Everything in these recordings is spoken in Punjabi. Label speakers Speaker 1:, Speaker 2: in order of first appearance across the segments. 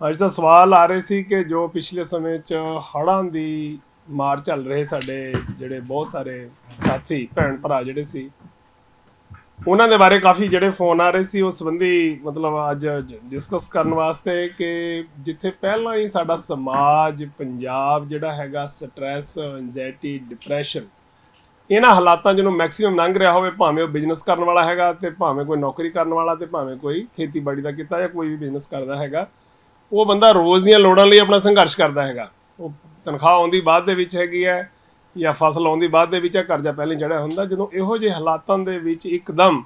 Speaker 1: ਅੱਜ ਦਾ ਸਵਾਲ ਆ ਰਹੇ ਸੀ ਕਿ ਜੋ ਪਿਛਲੇ ਸਮੇਂ 'ਚ ਹੜ੍ਹਾਂ ਦੀ ਮਾਰ ਚੱਲ ਰਹੇ ਸਾਡੇ ਜਿਹੜੇ ਬਹੁਤ ਸਾਰੇ ਸਾਥੀ, ਭੈਣ ਭਰਾ ਜਿਹੜੇ ਸੀ, ਉਹਨਾਂ ਦੇ ਬਾਰੇ ਕਾਫੀ ਜਿਹੜੇ ਫੋਨ ਆ ਰਹੇ ਸੀ, ਉਸ ਸੰਬੰਧੀ ਮਤਲਬ ਅੱਜ ਡਿਸਕਸ ਕਰਨ ਵਾਸਤੇ ਕਿ ਜਿੱਥੇ ਪਹਿਲਾਂ ਹੀ ਸਾਡਾ ਸਮਾਜ, ਪੰਜਾਬ ਜਿਹੜਾ ਹੈਗਾ ਸਟ੍ਰੈਸ ਐਂਜ਼ਾਇਟੀ ਡਿਪਰੈਸ਼ਨ ਇਹਨਾਂ ਹਾਲਾਤਾਂ ਜਿਹਨੂੰ ਮੈਕਸਿਮਮ ਲੰਘ ਰਿਹਾ ਹੋਵੇ, ਭਾਵੇਂ ਉਹ ਬਿਜ਼ਨਸ ਕਰਨ ਵਾਲਾ ਹੈਗਾ ਤੇ ਭਾਵੇਂ ਕੋਈ ਨੌਕਰੀ ਕਰਨ ਵਾਲਾ ਤੇ ਭਾਵੇਂ ਕੋਈ ਖੇਤੀਬਾੜੀ ਦਾ ਕੀਤਾ ਜਾਂ ਕੋਈ ਵੀ ਬਿਜ਼ਨਸ ਕਰਦਾ ਹੈਗਾ ਉਹ ਬੰਦਾ ਰੋਜ਼ ਦੀਆਂ ਲੋੜਾਂ ਲਈ ਆਪਣਾ ਸੰਘਰਸ਼ ਕਰਦਾ ਹੈਗਾ। ਉਹ ਤਨਖਾਹ ਆਉਂਦੀ ਬਾਅਦ ਦੇ ਵਿੱਚ ਹੈਗੀ ਹੈ ਜਾਂ ਫਸਲ ਆਉਂਦੀ ਬਾਅਦ ਦੇ ਵਿੱਚ ਹੈ ਕਰਜ਼ਾ ਪਹਿਲਾਂ ਹੀ ਚੜਿਆ ਹੁੰਦਾ। ਜਦੋਂ ਇਹੋ ਜਿਹੇ ਹਾਲਾਤਾਂ ਦੇ ਵਿੱਚ ਇੱਕਦਮ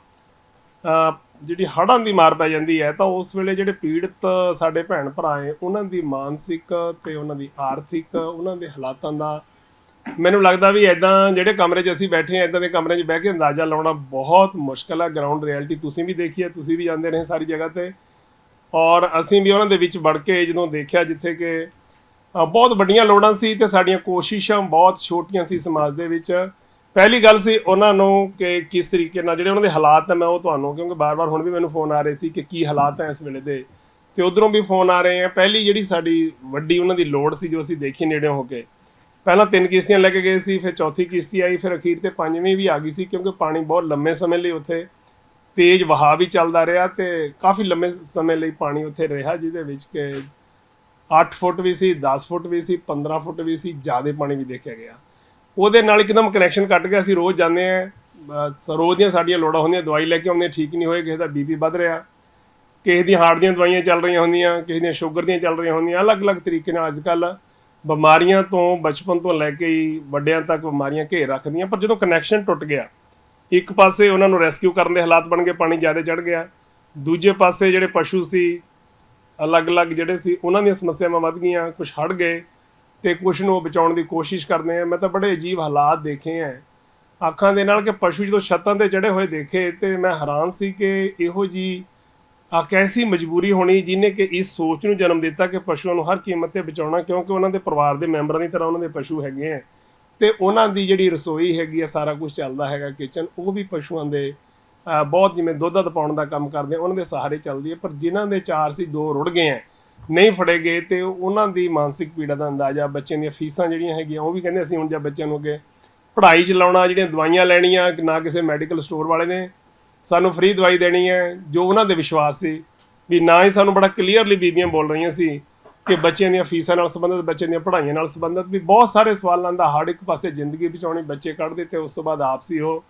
Speaker 1: ਜਿਹੜੀ ਹੜ੍ਹਾਂ ਦੀ ਮਾਰ ਪੈ ਜਾਂਦੀ ਹੈ, ਤਾਂ ਉਸ ਵੇਲੇ ਜਿਹੜੇ ਪੀੜਤ ਸਾਡੇ ਭੈਣ ਭਰਾ ਹੈ, ਉਹਨਾਂ ਦੀ ਮਾਨਸਿਕ ਤੇ ਉਹਨਾਂ ਦੀ ਆਰਥਿਕ, ਉਹਨਾਂ ਦੇ ਹਾਲਾਤਾਂ ਦਾ ਮੈਨੂੰ ਲੱਗਦਾ ਵੀ ਐਦਾਂ ਜਿਹੜੇ ਕਮਰੇ 'ਚ ਅਸੀਂ ਬੈਠੇ ਆ ਐਦਾਂ ਦੇ ਕਮਰੇ 'ਚ ਬਹਿ ਕੇ ਅੰਦਾਜ਼ਾ ਲਾਉਣਾ ਬਹੁਤ ਮੁਸ਼ਕਲ ਹੈ ਗਰਾਊਂਡ ਰਿਐਲਿਟੀ ਤੁਸੀਂ ਵੀ ਦੇਖੀ ਹੈ ਤੁਸੀਂ ਵੀ ਜਾਂਦੇ ਰਹੇ ਸਾਰੀ ਜਗ੍ਹਾ ਤੇ। ਔਰ ਅਸੀਂ ਵੀ ਉਹਨਾਂ ਦੇ ਵਿੱਚ ਵੜ ਕੇ ਜਦੋਂ ਦੇਖਿਆ ਜਿੱਥੇ ਕਿ ਬਹੁਤ ਵੱਡੀਆਂ ਲੋੜਾਂ ਸੀ ਤੇ ਸਾਡੀਆਂ ਕੋਸ਼ਿਸ਼ਾਂ ਬਹੁਤ ਛੋਟੀਆਂ ਸੀ ਸਮਾਜ ਦੇ ਵਿੱਚ। ਪਹਿਲੀ ਗੱਲ ਸੀ ਉਹਨਾਂ ਨੂੰ ਕਿ ਕਿਸ ਤਰੀਕੇ ਨਾਲ, ਜਿਹੜੇ ਉਹਨਾਂ ਦੇ ਹਾਲਾਤ ਹੈ ਮੈਂ ਉਹ ਤੁਹਾਨੂੰ, ਕਿਉਂਕਿ ਬਾਰ-ਬਾਰ ਹੁਣ ਵੀ ਮੈਨੂੰ ਫੋਨ ਆ ਰਹੇ ਸੀ ਕਿ ਕੀ ਹਾਲਾਤ ਹੈ ਇਸ ਵੇਲੇ ਦੇ। ਤੇ ਉਧਰੋਂ ਵੀ ਫੋਨ ਆ ਰਹੇ ਆ। ਪਹਿਲੀ ਜਿਹੜੀ ਸਾਡੀ ਵੱਡੀ ਉਹਨਾਂ ਦੀ ਲੋੜ ਸੀ ਜੋ ਅਸੀਂ ਦੇਖੀ ਨੇੜਿਓਂ ਹੋ ਕੇ। ਪਹਿਲਾਂ ਤਿੰਨ ਕਿਸ਼ਤੀਆਂ ਲੈ ਕੇ ਗਏ ਸੀ, ਫਿਰ ਚੌਥੀ ਕਿਸ਼ਤੀ ਆਈ, ਫਿਰ ਅਖੀਰ ਤੇ ਪੰਜਵੀਂ ਵੀ ਆ ਗਈ ਸੀ, ਕਿਉਂਕਿ ਪਾਣੀ ਬਹੁਤ ਲੰਮੇ ਸਮੇਂ ਲਈ ਉੱਥੇ ਤੇਜ਼ ਵਹਾਅ ਵੀ ਚੱਲਦਾ ਰਿਹਾ ਤੇ ਕਾਫੀ ਲੰਮੇ ਸਮੇਂ ਲਈ ਪਾਣੀ ਉੱਥੇ ਰਿਹਾ, ਜਿਹਦੇ ਵਿੱਚ ਕਿ 8 ਫੁੱਟ ਵੀ ਸੀ 10 ਫੁੱਟ ਵੀ ਸੀ 15 ਫੁੱਟ ਵੀ ਸੀ, ਜ਼ਿਆਦਾ ਪਾਣੀ ਵੀ ਦੇਖਿਆ ਗਿਆ। ਉਹਦੇ ਨਾਲ ਇੱਕਦਮ ਕਨੈਕਸ਼ਨ ਕੱਟ ਗਿਆ, ਅਸੀਂ ਰੋਜ਼ ਜਾਂਦੇ ਆ ਰੋਜ਼ ਦੀਆਂ ਸਾਡੀਆਂ ਲੋੜਾਂ ਹੁੰਦੀਆਂ, ਦਵਾਈ ਲੈ ਕੇ ਆਉਂਦੇ, ਠੀਕ ਨਹੀਂ ਹੋਏ, ਕਿਸੇ ਦਾ ਬੀਪੀ ਵੱਧ ਰਿਹਾ, ਕਿਸੇ ਦੀ ਹਾਰਟ ਦੀਆਂ ਦਵਾਈਆਂ ਚੱਲ ਰਹੀਆਂ ਹੁੰਦੀਆਂ, ਕਿਸੇ ਦੀਆਂ ਸ਼ੂਗਰ ਦੀਆਂ ਚੱਲ ਰਹੀਆਂ ਹੁੰਦੀਆਂ, ਅਲੱਗ-ਅਲੱਗ ਤਰੀਕੇ ਨਾਲ ਅੱਜਕੱਲ ਬਿਮਾਰੀਆਂ ਤੋਂ ਬਚਪਨ ਤੋਂ ਲੈ ਕੇ ਹੀ ਵੱਡਿਆਂ ਤੱਕ ਬਿਮਾਰੀਆਂ ਘੇਰ ਰੱਖਦੀਆਂ, ਪਰ ਜਦੋਂ ਕਨੈਕਸ਼ਨ ਟੁੱਟ ਗਿਆ ਇੱਕ ਪਾਸੇ ਉਹਨਾਂ ਨੂੰ ਰੈਸਕਿਊ ਕਰਨ ਦੇ ਹਾਲਾਤ ਬਣ ਗਏ, ਪਾਣੀ ਜ਼ਿਆਦਾ ਚੜ ਗਿਆ। ਦੂਜੇ ਪਾਸੇ ਜਿਹੜੇ ਪਸ਼ੂ ਸੀ, ਅਲੱਗ-ਅਲੱਗ ਜਿਹੜੇ ਸੀ, ਉਹਨਾਂ ਦੀਆਂ ਸਮੱਸਿਆਵਾਂ ਵੱਧ ਗਈਆਂ ਕੁਝ ਹਟ ਗਏ ਤੇ ਕੁਝ ਨੂੰ ਉਹ ਬਚਾਉਣ ਦੀ ਕੋਸ਼ਿਸ਼ ਕਰਦੇ ਆ। ਮੈਂ ਤਾਂ ਬੜੇ ਅਜੀਬ ਹਾਲਾਤ ਦੇਖੇ ਆ। ਅੱਖਾਂ ਦੇ ਨਾਲ ਕਿ ਪਸ਼ੂ ਜਦੋਂ ਛੱਤਾਂ ਤੇ ਚੜੇ ਹੋਏ ਦੇਖੇ ਤੇ ਮੈਂ ਹੈਰਾਨ ਸੀ ਕਿ ਇਹੋ ਜੀ ਆ ਕੈਸੀ ਮਜਬੂਰੀ ਹੋਣੀ ਜਿਹਨੇ ਕਿ ਇਸ ਸੋਚ ਨੂੰ ਜਨਮ ਦਿੱਤਾ ਕਿ ਪਸ਼ੂਆਂ ਨੂੰ ਹਰ ਕੀਮਤ ਤੇ ਬਚਾਉਣਾ, ਕਿਉਂਕਿ ਉਹਨਾਂ ਦੇ ਪਰਿਵਾਰ ਦੇ ਮੈਂਬਰਾਂ ਦੀ ਤਰ੍ਹਾਂ ਉਹਨਾਂ ਦੇ ਪਸ਼ੂ ਹੈਗੇ ਆ। ਤੇ ਉਹਨਾਂ ਦੀ ਜਿਹੜੀ ਰਸੋਈ ਹੈਗੀ ਆ, ਸਾਰਾ ਕੁਝ ਚੱਲਦਾ ਹੈਗਾ ਕਿਚਨ ਉਹ ਵੀ ਪਸ਼ੂਆਂ ਦੇ ਬਹੁਤ ਜਿਵੇਂ ਦੁੱਧ ਦੱਧ ਪਾਉਣ ਦਾ ਕੰਮ ਕਰਦੇ ਉਹਨਾਂ ਦੇ ਸਹਾਰੇ ਚੱਲਦੀ ਹੈ ਪਰ ਜਿਨ੍ਹਾਂ ਦੇ ਚਾਰ ਸੀ, ਦੋ ਰੁੜ ਗਏ ਆ, ਨਹੀਂ ਫੜੇ ਗਏ, ਤੇ ਉਹਨਾਂ ਦੀ ਮਾਨਸਿਕ ਪੀੜਾ ਦਾ ਅੰਦਾਜ਼ਾ, ਬੱਚਿਆਂ ਦੀਆਂ ਫੀਸਾਂ ਜਿਹੜੀਆਂ ਹੈਗੀਆਂ, ਉਹ ਵੀ ਕਹਿੰਦੇ ਅਸੀਂ ਹੁਣ ਜਾਂ ਬੱਚਿਆਂ ਨੂੰ ਅੱਗੇ ਪੜ੍ਹਾਈ ਚ ਲਾਉਣਾ, ਜਿਹੜੀਆਂ ਦਵਾਈਆਂ ਲੈਣੀਆਂ, ਨਾ ਕਿਸੇ ਮੈਡੀਕਲ ਸਟੋਰ ਵਾਲੇ ਨੇ, ਸਾਨੂੰ ਫ੍ਰੀ ਦਵਾਈ ਦੇਣੀ ਹੈ, ਜੋ ਉਹਨਾਂ ਦੇ ਵਿਸ਼ਵਾਸ ਸੀ, ਵੀ ਨਾ ਹੀ ਸਾਨੂੰ ਬੜਾ ਕਲੀਅਰਲੀ ਬੀਬੀਆਂ ਬੋਲ ਰਹੀਆਂ ਸੀ ਕਿ ਬੱਚਿਆਂ ਦੀਆਂ ਫੀਸਾਂ ਨਾਲ ਸੰਬੰਧਿਤ, ਬੱਚਿਆਂ ਦੀਆਂ ਪੜ੍ਹਾਈਆਂ ਨਾਲ ਸੰਬੰਧਿਤ ਵੀ ਬਹੁਤ ਸਾਰੇ ਸਵਾਲਾਂ ਦਾ ਹਰ ਇੱਕ ਪਾਸੇ ਜ਼ਿੰਦਗੀ ਬਚਾਉਣੀ ਬੱਚੇ ਕੱਢਦੇ ਦਿੱਤੇ ਉਸ ਤੋਂ ਬਾਅਦ ਆਪਸੀ ਉਹ।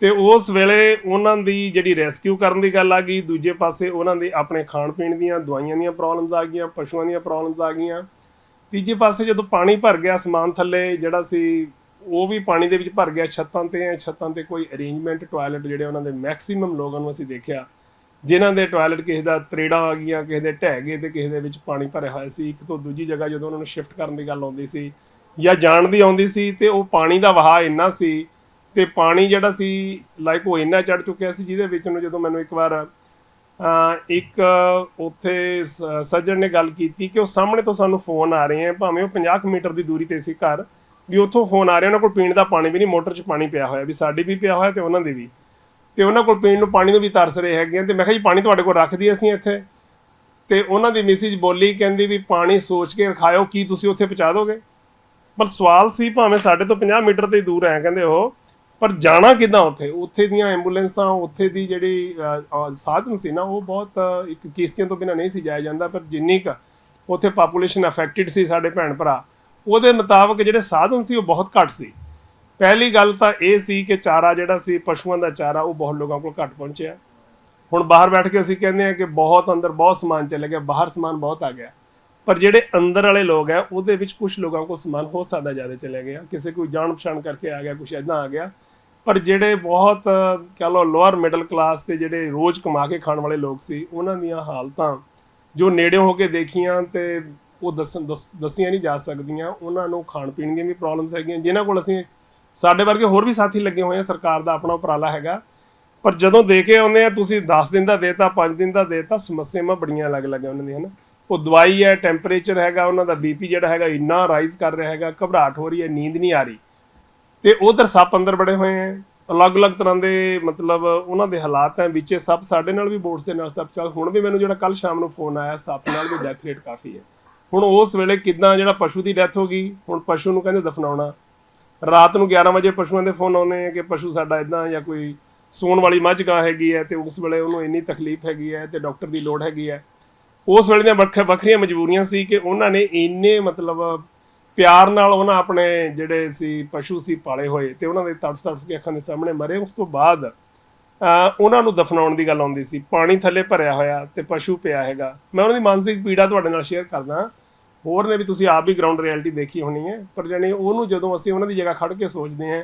Speaker 1: ਤੇ ਉਸ ਵੇਲੇ ਉਹਨਾਂ ਦੀ ਜਿਹੜੀ ਰੈਸਕਿਊ ਕਰਨ ਦੀ ਗੱਲ ਆ ਗਈ, ਦੂਜੇ ਪਾਸੇ ਉਹਨਾਂ ਦੇ ਆਪਣੇ ਖਾਣ ਪੀਣ ਦੀਆਂ ਦਵਾਈਆਂ ਦੀਆਂ ਪ੍ਰੋਬਲਮਸ ਆ ਗਈਆਂ, ਪਸ਼ੂਆਂ ਦੀਆਂ ਪ੍ਰੋਬਲਮਸ ਆ ਗਈਆਂ। ਤੀਜੇ ਪਾਸੇ ਜਦੋਂ ਪਾਣੀ ਭਰ ਗਿਆ ਸਮਾਨ ਥੱਲੇ, ਜਿਹੜਾ ਸੀ ਉਹ ਵੀ ਪਾਣੀ ਦੇ ਵਿੱਚ ਭਰ ਗਿਆ ਛੱਤਾਂ ਤੇ ਹੈ ਛੱਤਾਂ ਤੇ ਕੋਈ ਅਰੇਂਜਮੈਂਟ ਟਾਇਲਟ ਜਿਹੜੇ ਉਹਨਾਂ ਦੇ ਮੈਕਸਿਮਮ ਲੋਕਾਂ ਨੂੰ ਅਸੀਂ ਦੇਖਿਆ। ਜਿਨ੍ਹਾਂ ਦੇ ਟਾਇਲਟ ਕਿਸੇ ਦਾ ਤਰੇੜਾਂ ਆ ਗਈਆਂ, ਕਿਸੇ ਦੇ ਢਹਿ ਗਏ ਤੇ ਕਿਸੇ ਦੇ ਵਿੱਚ ਪਾਣੀ ਭਰਿਆ ਹੋਇਆ ਸੀ। ਇੱਕ ਤੋਂ ਦੂਜੀ ਜਗ੍ਹਾ ਜਦੋਂ ਉਹਨਾਂ ਨੂੰ ਸ਼ਿਫਟ ਕਰਨ ਦੀ ਗੱਲ ਆਉਂਦੀ ਸੀ ਜਾਂ ਜਾਣ ਦੀ ਆਉਂਦੀ ਸੀ ਤੇ ਉਹ ਪਾਣੀ ਦਾ ਵਹਾਅ ਇੰਨਾ ਸੀ ਤੇ ਪਾਣੀ ਜਿਹੜਾ ਸੀ ਲਾਈਕ ਉਹ ਇੰਨਾ ਚੜ ਚੁੱਕਿਆ ਸੀ ਜਿਹਦੇ ਵਿੱਚ ਨੂੰ ਜਦੋਂ ਮੈਨੂੰ ਇੱਕ ਵਾਰ ਇੱਕ ਉੱਥੇ ਸ- ਸੱਜਣ ਨੇ ਗੱਲ ਕੀਤੀ ਕਿ ਉਹ ਸਾਹਮਣੇ ਤੋਂ ਸਾਨੂੰ ਫੋਨ ਆ ਰਹੇ ਆ, ਭਾਵੇਂ ਉਹ 50 ਕੁ ਮੀਟਰ ਦੀ ਦੂਰੀ ਤੇ ਸੀ ਘਰ, ਵੀ ਉੱਥੋਂ ਫੋਨ ਆ ਰਿਹਾ, ਉਹਨਾਂ ਕੋਲ ਪੀਣ ਦਾ ਪਾਣੀ ਵੀ ਨਹੀਂ, ਮੋਟਰ 'ਚ ਪਾਣੀ ਪਿਆ ਹੋਇਆ, ਵੀ ਸਾਡੀ ਵੀ ਪਿਆ ਹੋਇਆ ਤੇ ਉਹਨਾਂ ਦੀ ਵੀ। ਤੇ ਉਹਨਾਂ ਕੋਲ ਪੀਣ ਨੂੰ ਪਾਣੀ ਨੂੰ ਵੀ ਤਰਸ ਰਹੇ ਹੈਗੇ ਆ ਤੇ ਮੈਂ ਕਿਹਾ ਜੀ ਪਾਣੀ ਤੁਹਾਡੇ ਕੋਲ ਰੱਖਦੀ ਅਸੀਂ ਇੱਥੇ। ਤੇ ਉਹਨਾਂ ਦੀ ਮਿਸਿਜ ਬੋਲੀ ਕਹਿੰਦੀ ਵੀ ਪਾਣੀ ਸੋਚ ਕੇ ਰਖਾਇਓ, ਕੀ ਤੁਸੀਂ ਉੱਥੇ ਪਹੁੰਚਾ ਦੋਗੇ? ਪਰ ਸਵਾਲ ਸੀ ਭਾਵੇਂ ਸਾਡੇ ਤੋਂ 50 ਮੀਟਰ ਤੇ ਹੀ ਦੂਰ ਹੈ, ਕਹਿੰਦੇ ਉਹ, ਪਰ ਜਾਣਾ ਕਿੱਦਾਂ ਉੱਥੇ? ਉੱਥੇ ਦੀਆਂ ਐਂਬੂਲੈਂਸਾਂ, ਉੱਥੇ ਦੀ ਜਿਹੜੀ ਸਾਧਨ ਸੀ ਨਾ, ਉਹ ਬਹੁਤ ਇੱਕ ਕਿਸ਼ਤੀਆਂ ਤੋਂ ਬਿਨਾਂ ਨਹੀਂ ਸੀ ਜਾਇਆ ਜਾਂਦਾ, ਪਰ ਜਿੰਨੀ ਕ ਉੱਥੇ ਪਾਪੂਲੇਸ਼ਨ ਅਫੈਕਟਡ ਸੀ ਸਾਡੇ ਭੈਣ ਭਰਾ, ਉਹਦੇ ਮੁਤਾਬਕ ਜਿਹੜੇ ਸਾਧਨ ਸੀ ਉਹ ਬਹੁਤ ਘੱਟ ਸੀ। ਪਹਿਲੀ ਗੱਲ ਤਾਂ ਇਹ ਸੀ ਕਿ ਚਾਰਾ ਜਿਹੜਾ ਸੀ, ਪਸ਼ੂਆਂ ਦਾ ਚਾਰਾ, ਉਹ ਬਹੁਤ ਲੋਕਾਂ ਕੋਲ ਘੱਟ ਪਹੁੰਚਿਆ। ਹੁਣ ਬਾਹਰ ਬੈਠ ਕੇ ਅਸੀਂ ਕਹਿੰਦੇ ਆ ਕਿ ਬਹੁਤ ਅੰਦਰ ਬਹੁਤ ਸਮਾਨ ਚਲੇ ਗਿਆ, ਬਾਹਰ ਸਮਾਨ ਬਹੁਤ ਆ ਗਿਆ। ਪਰ ਜਿਹੜੇ ਅੰਦਰ ਵਾਲੇ ਲੋਕ ਆ ਉਹਦੇ ਵਿੱਚ ਕੁਝ ਲੋਕਾਂ ਕੋਲ ਸਮਾਨ ਹੋ ਸਕਦਾ ਜ਼ਿਆਦਾ ਚਲੇ ਗਿਆ। ਕਿਸੇ ਕੋਈ ਜਾਣ ਪਛਾਣ ਕਰਕੇ ਆ ਗਿਆ ਕੁਝ ਇਦਾਂ ਆ ਗਿਆ। ਪਰ ਜਿਹੜੇ ਬਹੁਤ, ਕਹ ਲਓ ਲੋਅਰ ਮਿਡਲ ਕਲਾਸ ਤੇ ਜਿਹੜੇ ਰੋਜ਼ ਕਮਾ ਕੇ ਖਾਣ ਵਾਲੇ ਲੋਕ ਸੀ, ਉਹਨਾਂ ਦੀਆਂ ਹਾਲਤਾਂ ਜੋ ਨੇੜੇ ਹੋ ਕੇ ਦੇਖੀਆਂ ਤੇ ਉਹ ਦੱਸਣ ਦੱਸ- ਦੱਸੀਆਂ ਨਹੀਂ ਜਾ ਸਕਦੀਆਂ। ਉਹਨਾਂ ਨੂੰ ਖਾਣ ਪੀਣ ਦੀਆਂ ਵੀ ਪ੍ਰੋਬਲਮਸ ਹੈਗੀਆਂ। ਜਿਨ੍ਹਾਂ ਕੋਲ ਅਸੀਂ ਸਾਡੇ ਵਰਗੇ ਹੋਰ ਵੀ ਸਾਥੀ ਲੱਗੇ ਹੋਏ ਆ, ਸਰਕਾਰ ਦਾ ਆਪਣਾ ਉਪਰਾਲਾ ਹੈਗਾ। ਪਰ ਜਦੋਂ ਦੇ ਕੇ ਆਉਂਦੇ ਆ, ਤੁਸੀਂ 10 ਦਿਨ ਦਾ ਦੇਤਾ 5 ਦਿਨ ਦਾ ਦੇਤਾ, ਸਮੱਸਿਆਵਾਂ ਬੜੀਆਂ ਅਲੱਗ-ਅਲੱਗ ਆ ਉਹਨਾਂ ਦੀਆਂ ਹਨਾ। ਉਹ ਦਵਾਈ ਹੈ ਟੈਂਪਰੇਚਰ ਹੈਗਾ, ਉਹਨਾਂ ਦਾ ਬੀਪੀ ਜਿਹੜਾ ਹੈਗਾ, ਇੰਨਾ ਰਾਈਜ਼ ਕਰ ਰਿਹਾ ਹੈਗਾ, ਘਬਰਾਹਟ ਹੋ ਰਹੀ ਹੈ, ਨੀਂਦ ਨਹੀਂ ਆ ਰਹੀ। ਤੇ ਉਧਰ ਸੱਪ ਅੰਦਰ ਬੜੇ ਹੋਏ ਆ। ਅਲੱਗ-ਅਲੱਗ ਤਰ੍ਹਾਂ ਦੇ ਮਤਲਬ ਉਹਨਾਂ ਦੇ ਹਾਲਾਤ ਹੈ, ਵਿੱਚੇ ਸੱਪ ਸਾਡੇ ਨਾਲ ਵੀ ਬੋਰਡਸ ਦੇ ਨਾਲ ਸੱਪ ਚੱਲ। ਹੁਣ ਵੀ ਮੈਨੂੰ ਜਿਹੜਾ ਕੱਲ ਸ਼ਾਮ ਨੂੰ ਫੋਨ ਆਇਆ, ਸੱਪ ਨਾਲ ਵੀ ਡੈਥ ਰੇਟ ਕਾਫੀ ਹੈ। ਹੁਣ ਉਸ ਵੇਲੇ ਕਿਦਾਂ ਜਿਹੜਾ ਪਸ਼ੂ ਦੀ ਡੈਥ ਹੋ ਗਈ, ਹੁਣ ਪਸ਼ੂ ਨੂੰ ਕਹਿੰਦੇ ਦਫਨਾਉਣਾ। ਰਾਤ ਨੂੰ 11 ਵਜੇ ਪਸ਼ੂਆਂ ਦੇ ਫੋਨ ਆਉਣੇ ਆ ਕਿ ਪਸ਼ੂ ਸਾਡਾ ਇਦਾਂ ਜਾਂ ਕੋਈ ਸੂਣ ਵਾਲੀ ਮੱਝ ਗਾਂ ਹੈਗੀ ਹੈ ਤੇ ਉਸ ਵੇਲੇ ਉਹਨੂੰ ਇੰਨੀ ਤਕਲੀਫ ਹੈਗੀ ਹੈ ਤੇ ਡਾਕਟਰ ਦੀ ਲੋੜ ਹੈਗੀ ਹੈ। ਉਸ ਵੇਲੇ ਦੀਆਂ ਵੱਖ ਵੱਖਰੀਆਂ ਮਜਬੂਰੀਆਂ ਸੀ ਕਿ ਉਹਨਾਂ ਨੇ ਇੰਨੇ ਮਤਲਬ ਪਿਆਰ ਨਾਲ ਉਹਨਾਂ ਆਪਣੇ ਜਿਹੜੇ ਸੀ ਪਸ਼ੂ ਸੀ ਪਾਲੇ ਹੋਏ ਤੇ ਉਹਨਾਂ ਦੇ ਤੜਫ ਤੜਫ ਕੇ ਅੱਖਾਂ ਦੇ ਸਾਹਮਣੇ ਮਰੇ। ਉਸ ਤੋਂ ਬਾਅਦ ਉਹਨਾਂ ਨੂੰ ਦਫਨਾਉਣ ਦੀ ਗੱਲ ਆਉਂਦੀ ਸੀ। ਪਾਣੀ ਥੱਲੇ ਭਰਿਆ ਹੋਇਆ ਤੇ ਪਸ਼ੂ ਪਿਆ ਹੈਗਾ। ਮੈਂ ਉਹਨਾਂ ਦੀ ਮਾਨਸਿਕ ਪੀੜਾ ਤੁਹਾਡੇ ਨਾਲ ਸ਼ੇਅਰ ਕਰਦਾ। ਹੋਰ ਨੇ ਵੀ ਤੁਸੀਂ ਆਪ ਵੀ ਗਰਾਊਂਡ ਰਿਐਲਿਟੀ ਦੇਖੀ ਹੋਣੀ ਹੈ, ਪਰ ਜਾਣੀ ਉਹਨੂੰ ਜਦੋਂ ਅਸੀਂ ਉਹਨਾਂ ਦੀ ਜਗ੍ਹਾ ਖੜ ਕੇ ਸੋਚਦੇ ਹਾਂ,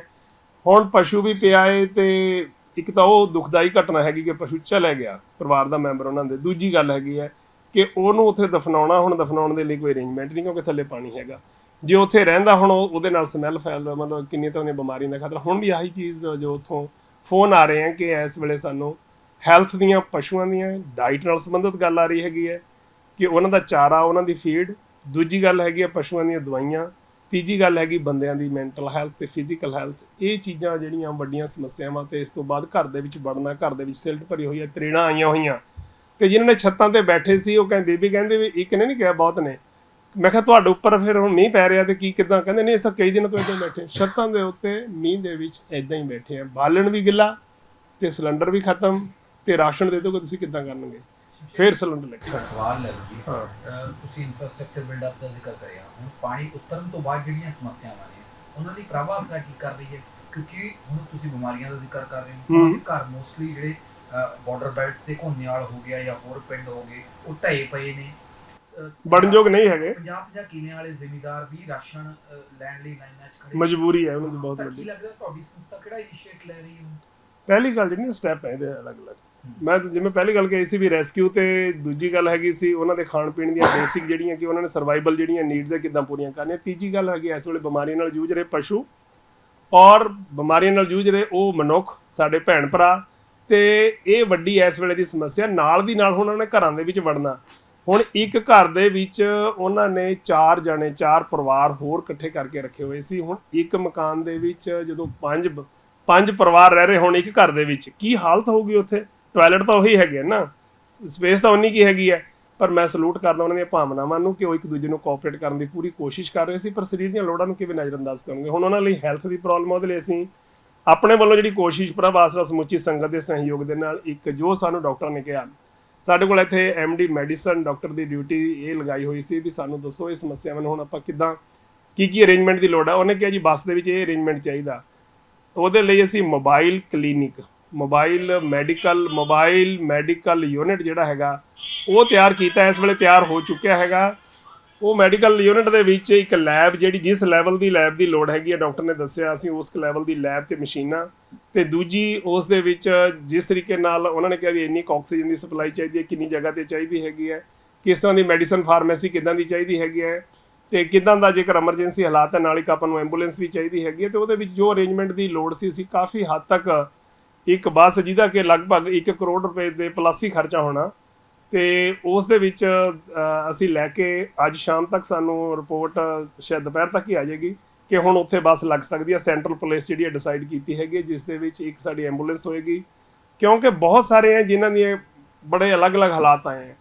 Speaker 1: ਹੁਣ ਪਸ਼ੂ ਵੀ ਪਿਆ ਏ ਤੇ ਇੱਕ ਤਾਂ ਉਹ ਦੁਖਦਾਈ ਘਟਨਾ ਹੈਗੀ ਕਿ ਪਸ਼ੂ ਚਲੇ ਗਿਆ, ਪਰਿਵਾਰ ਦਾ ਮੈਂਬਰ ਉਹਨਾਂ ਦੇ। ਦੂਜੀ ਗੱਲ ਹੈਗੀ ਹੈ ਕਿ ਉਹਨੂੰ ਉੱਥੇ ਦਫਨਾਉਣਾ, ਹੁਣ ਦਫਨਾਉਣ ਦੇ ਲਈ ਕੋਈ ਅਰੇਂਜਮੈਂਟ ਨਹੀਂ ਕਿਉਂਕਿ ਥੱਲੇ ਪਾਣੀ ਹੈਗਾ। ਜੇ ਉੱਥੇ ਰਹਿੰਦਾ ਹੁਣ ਉਹਦੇ ਨਾਲ ਸਮੈਲ ਫੈਲ ਮਤਲਬ ਕਿੰਨੀ ਤਾਂ ਉਹਨੇ ਬਿਮਾਰੀਆਂ ਦਾ ਖਤਰਾ। ਹੁਣ ਵੀ ਆਹੀ ਚੀਜ਼ ਜੋ ਉੱਥੋਂ ਫੋਨ ਆ ਰਹੇ ਆ ਕਿ ਇਸ ਵੇਲੇ ਸਾਨੂੰ ਹੈਲਥ ਦੀਆਂ, ਪਸ਼ੂਆਂ ਦੀਆਂ ਡਾਈਟ ਨਾਲ ਸੰਬੰਧਿਤ ਗੱਲ ਆ ਰਹੀ ਹੈਗੀ ਹੈ ਕਿ ਉਹਨਾਂ ਦਾ ਚਾਰਾ, ਉਹਨਾਂ ਦੀ ਫੀਡ ਦੂਜੀ ਗੱਲ ਹੈਗੀ ਆ ਪਸ਼ੂਆਂ ਦੀਆਂ ਦਵਾਈਆਂ, ਤੀਜੀ ਗੱਲ ਹੈਗੀ ਬੰਦਿਆਂ ਦੀ ਮੈਂਟਲ ਹੈਲਥ ਤੇ ਫਿਜ਼ੀਕਲ ਹੈਲਥ ਇਹ ਚੀਜ਼ਾਂ ਜਿਹੜੀਆਂ ਵੱਡੀਆਂ ਸਮੱਸਿਆਵਾਂ ਤੇ ਇਸ ਤੋਂ ਬਾਅਦ ਘਰ ਦੇ ਵਿੱਚ ਵੜਨਾ, ਘਰ ਦੇ ਵਿੱਚ ਸਿਲਟ ਭਰੀ ਹੋਈ ਹੈ ਤਰੇੜਾਂ ਆਈਆਂ ਹੋਈਆਂ। ਤੇ ਜਿਨ੍ਹਾਂ ਨੇ ਛੱਤਾਂ ਤੇ ਬੈਠੇ ਸੀ, ਉਹ ਕਹਿੰਦੇ ਬੀਬੀ ਕਹਿੰਦੇ ਵੀ ਇੱਕ ਨੇ ਨਹੀਂ ਕਿਹਾ, ਬਹੁਤ ਨੇ। ਮੈਂ ਕਿਹਾ, ਤੁਹਾਡੇ ਉੱਪਰ ਫਿਰ ਹੁਣ ਮੀਂਹ ਪੈ ਰਿਹਾ ਤੇ ਕੀ ਕਿਦਾਂ? ਕਹਿੰਦੇ, ਨਹੀਂ, ਅਸਾਂ ਕਈ ਦਿਨਾਂ ਤੋਂ ਇਦਾਂ ਬੈਠੇ ਛੱਤਾਂ ਦੇ ਉੱਤੇ ਮੀਂਹ ਦੇ ਵਿੱਚ ਇਦਾਂ ਹੀ ਬੈਠੇ ਆ ਬਾਲਣ ਵੀ ਗਿੱਲਾ ਤੇ ਸਿਲੰਡਰ ਵੀ ਖਤਮ ਤੇ ਰਾਸ਼ਨ ਦੇ ਦੋਗੇ ਤੁਸੀਂ ਕਿੱਦਾਂ ਕਰਨਗੇ? ਫਿਰ ਸਿਲੰਡਰ ਲੈ ਕੇ।
Speaker 2: ਇੱਕ ਸਵਾਲ ਹੈ ਜੀ।
Speaker 1: ਹਾਂ।
Speaker 2: ਅਹ ਤੁਸੀਂ ਇਨਫਰਾਸਟ੍ਰਕਚਰ ਬਿਲਡਅਪ ਦਾ ਜ਼ਿਕਰ ਕਰਿਆ ਹੁਣ ਪਾਣੀ ਉਤਰਨ ਤੋਂ ਬਾਅਦ ਜਿਹੜੀਆਂ ਸਮੱਸਿਆਵਾਂ ਨੇ ਉਹਨਾਂ ਦੀ ਪ੍ਰਭਾਵ ਕੀ ਕਰ ਰਹੀ ਹੈ? ਕਿਉਂਕਿ ਹੁਣ ਤੁਸੀਂ ਬਿਮਾਰੀਆਂ ਦਾ ਜ਼ਿਕਰ ਕਰ ਰਹੇ ਹੋ।
Speaker 1: ਹੂੰ।
Speaker 2: ਉਹਨਾਂ ਦੇ ਘਰ ਮੋਸਟਲੀ ਜਿਹੜੇ ਬਾਰਡਰ ਬੈਲਟ ਤੇ ਘੋਨੇਵਾਲ ਹੋ ਗਿਆ ਜਾਂ ਹੋਰ ਪਿੰਡ ਹੋ ਗਏ ਉਹ ਢਏ ਪਏ ਨੇ। ਅਹ,
Speaker 1: ਬਣਨਯੋਗ ਨਹੀਂ ਹੈਗੇ।
Speaker 2: 50 50 ਕਿੱਲਿਆਂ ਵਾਲੇ ਜ਼ਿਮੀਦਾਰ ਵੀ ਰਾਸ਼ਨ ਅਹ, ਲੈਣ ਲਈ ਲਾਈਨਾਂ 'ਚ ਖੜੇ
Speaker 1: ਮਜਬੂਰੀ ਹੈ ਉਹਨਾਂ ਦੀ ਬਹੁਤ
Speaker 2: ਤਾਂ ਕੀ
Speaker 1: ਵੱਡੀ
Speaker 2: ਲੱਗਦਾ ਤੁਹਾਡੀ ਸੰਸਥਾ ਕਿਹੜਾ ਇਨੀਸ਼ੀਏਟ ਲੈ ਰਹੀ ਹੈ
Speaker 1: ਪਹਿਲੀ ਗੱਲ ਜਿਹੜੀ ਸਟੈਪ ਹੈ ਇਹਦੇ ਅਲੱਗ-ਅਲੱਗ। ਮੈਂ ਜਿਵੇਂ ਪਹਿਲੀ ਗੱਲ ਕਹੀ ਸੀ ਵੀ ਰੈਸਕਿਊ ਤੇ ਦੂਜੀ ਗੱਲ ਹੈਗੀ ਸੀ, ਉਹਨਾਂ ਦੇ ਖਾਣ ਪੀਣ ਦੀਆਂ ਬੇਸਿਕ ਜਿਹੜੀਆਂ ਕਿ ਉਹਨਾਂ ਨੇ ਸਰਵਾਈਵਲ ਜਿਹੜੀਆਂ ਨੀਡਸ ਹੈ ਕਿਦਾਂ ਪੂਰੀਆਂ ਕਰਨੀਆਂ। ਤੀਜੀ ਗੱਲ ਹੈਗੀ ਇਸ ਵੇਲੇ ਬਿਮਾਰੀਆਂ ਨਾਲ ਜੂਝ ਰਹੇ ਪਸ਼ੂ ਔਰ ਬਿਮਾਰੀਆਂ ਨਾਲ ਜੂਝ ਰਹੇ ਉਹ ਮਨੁੱਖ, ਸਾਡੇ ਭੈਣ ਭਰਾ ਤੇ ਇਹ ਵੱਡੀ ਇਸ ਵੇਲੇ ਦੀ ਸਮੱਸਿਆ, ਨਾਲ ਦੀ ਨਾਲ ਹੁਣ ਉਹਨਾਂ ਨੇ ਘਰਾਂ ਦੇ ਵਿੱਚ ਵੜਨਾ। ਹੁਣ ਇੱਕ ਘਰ ਦੇ ਵਿੱਚ ਉਹਨਾਂ ਨੇ ਚਾਰ ਜਣੇ, ਚਾਰ ਪਰਿਵਾਰ ਹੋਰ ਇਕੱਠੇ ਕਰਕੇ ਰੱਖੇ ਹੋਏ ਸੀ। ਹੁਣ ਇੱਕ ਮਕਾਨ ਦੇ ਵਿੱਚ ਜਦੋਂ ਪੰਜ ਪੰਜ ਪਰਿਵਾਰ ਰਹਿ ਰਹੇ, ਹੁਣ ਇੱਕ ਘਰ ਦੇ ਵਿੱਚ। ਕੀ ਹਾਲਤ ਹੋਊਗੀ ਉੱਥੇ? ਟਾਇਲਟ ਤਾਂ ਉਹੀ ਹੈਗੇ ਆ ਨਾ। ਸਪੇਸ ਤਾਂ ਉਨੀ ਕੀ ਹੈਗੀ ਹੈ ਪਰ ਮੈਂ ਸਲੂਟ ਕਰਦਾ ਉਹਨਾਂ ਦੀਆਂ ਭਾਵਨਾਵਾਂ ਨੂੰ ਕਿ ਉਹ ਇੱਕ ਦੂਜੇ ਨੂੰ ਕੋਆਪਰੇਟ ਕਰਨ ਦੀ ਪੂਰੀ ਕੋਸ਼ਿਸ਼ ਕਰ ਰਹੇ ਸੀ, ਪਰ ਸਰੀਰ ਦੀਆਂ ਲੋੜਾਂ ਨੂੰ ਕਿਵੇਂ ਨਜ਼ਰਅੰਦਾਜ਼ ਕਰਨਗੇ? ਹੁਣ ਉਹਨਾਂ ਲਈ ਹੈਲਥ ਦੀ ਪ੍ਰੋਬਲਮ ਉਹਦੇ ਲਈ ਅਸੀਂ ਆਪਣੇ ਵੱਲੋਂ ਜਿਹੜੀ ਕੋਸ਼ਿਸ਼ ਪ੍ਰਭ ਆਸਰਾ ਸਮੁੱਚੀ ਸੰਗਤ ਦੇ ਸਹਿਯੋਗ ਦੇ ਨਾਲ ਇੱਕ ਜੋ ਸਾਨੂੰ ਡਾਕਟਰ ਨੇ ਕਿਹਾ, ਸਾਡੇ ਕੋਲ ਇੱਥੇ ਐਮਡੀ ਮੈਡੀਸਨ ਡਾਕਟਰ ਦੀ ਡਿਊਟੀ ਇਹ ਲਗਾਈ ਹੋਈ ਸੀ ਵੀ ਸਾਨੂੰ ਦੱਸੋ ਇਹ ਸਮੱਸਿਆਵਾਂ ਨੂੰ ਹੁਣ ਆਪਾਂ ਕਿੱਦਾਂ, ਕੀ ਕੀ ਅਰੇਂਜਮੈਂਟ ਦੀ ਲੋੜ ਹੈ ਉਹਨੇ ਕਿਹਾ ਜੀ, ਬੱਸ ਦੇ ਵਿੱਚ ਇਹ ਅਰੇਂਜਮੈਂਟ ਚਾਹੀਦਾ। ਉਹਦੇ ਲਈ ਅਸੀਂ mobile clinic mobile, medical mobile, medical unit ਜਿਹੜਾ ਹੈਗਾ, ਉਹ ਤਿਆਰ ਕੀਤਾ ਇਸ ਵੇਲੇ ਤਿਆਰ ਹੋ ਚੁੱਕਿਆ ਹੈਗਾ। ਉਹ ਮੈਡੀਕਲ ਯੂਨਿਟ ਦੇ ਵਿੱਚ ਇੱਕ ਲੈਬ ਜਿਹੜੀ, ਜਿਸ ਲੈਵਲ ਦੀ ਲੈਬ ਦੀ ਲੋੜ ਹੈਗੀ ਹੈ, ਡਾਕਟਰ ਨੇ ਦੱਸਿਆ, ਅਸੀਂ ਉਸ ਲੈਵਲ ਦੀ ਲੈਬ ਤੇ ਮਸ਼ੀਨਾਂ। ਤੇ ਦੂਜੀ, ਉਸ ਦੇ ਵਿੱਚ ਜਿਸ ਤਰੀਕੇ ਨਾਲ ਉਹਨਾਂ ਨੇ ਕਿਹਾ ਵੀ ਇੰਨੀ ਕੁ ਆਕਸੀਜਨ ਦੀ ਸਪਲਾਈ ਚਾਹੀਦੀ ਹੈ, ਕਿੰਨੀ ਜਗ੍ਹਾ ਤੇ ਚਾਹੀਦੀ ਹੈਗੀ ਹੈ, ਕਿਸ ਤਰ੍ਹਾਂ ਦੀ ਮੈਡੀਸਨ ਫਾਰਮੇਸੀ ਕਿਦਾਂ ਦੀ ਚਾਹੀਦੀ ਹੈਗੀ ਹੈ, ਤੇ ਕਿਦਾਂ ਦਾ ਜੇਕਰ ਐਮਰਜੈਂਸੀ ਹਾਲਾਤ ਹੈ, ਨਾਲ ਇੱਕ ਆਪਾਂ ਨੂੰ ਐਂਬੂਲੈਂਸ ਵੀ ਚਾਹੀਦੀ ਹੈਗੀ ਹੈ, ਤੇ ਉਹਦੇ ਵਿੱਚ ਜੋ ਅਰੇਂਜਮੈਂਟ ਦੀ ਲੋੜ ਸੀ, ਅਸੀਂ ਕਾਫੀ ਹੱਦ ਤੱਕ ਇੱਕ ਬੱਸ ਜਿਹਦਾ ਕਿ ਲਗਭਗ 1 ਕਰੋੜ ਰੁਪਏ ਦੇ ਪਲੱਸ ਹੀ ਖਰਚਾ ਹੋਣਾ। ਤੇ ਉਸ ਦੇ ਵਿੱਚ ਅਸੀਂ ਲੈ ਕੇ ਅੱਜ ਸ਼ਾਮ ਤੱਕ ਸਾਨੂੰ ਰਿਪੋਰਟ ਸ਼ਾਇਦ ਦੁਪਹਿਰ ਤੱਕ ਹੀ ਆ ਜਾਏਗੀ ਕਿ ਹੁਣ ਉੱਥੇ ਬੱਸ ਲੱਗ ਸਕਦੀ ਹੈ। ਸੈਂਟਰਲ ਪੁਲਿਸ ਜਿਹੜੀ ਹੈ ਡਿਸਾਈਡ ਕੀਤੀ ਹੈਗੀ ਜਿਸ ਦੇ ਵਿੱਚ ਇੱਕ ਸਾਡੀ ਐਂਬੂਲੈਂਸ ਹੋਏਗੀ। ਕਿਉਂਕਿ ਬਹੁਤ ਸਾਰੇ ਹੈ ਜਿਨ੍ਹਾਂ ਦੀਆਂ ਬੜੇ ਅਲੱਗ-ਅਲੱਗ ਹਾਲਾਤ ਆਏ ਹੈ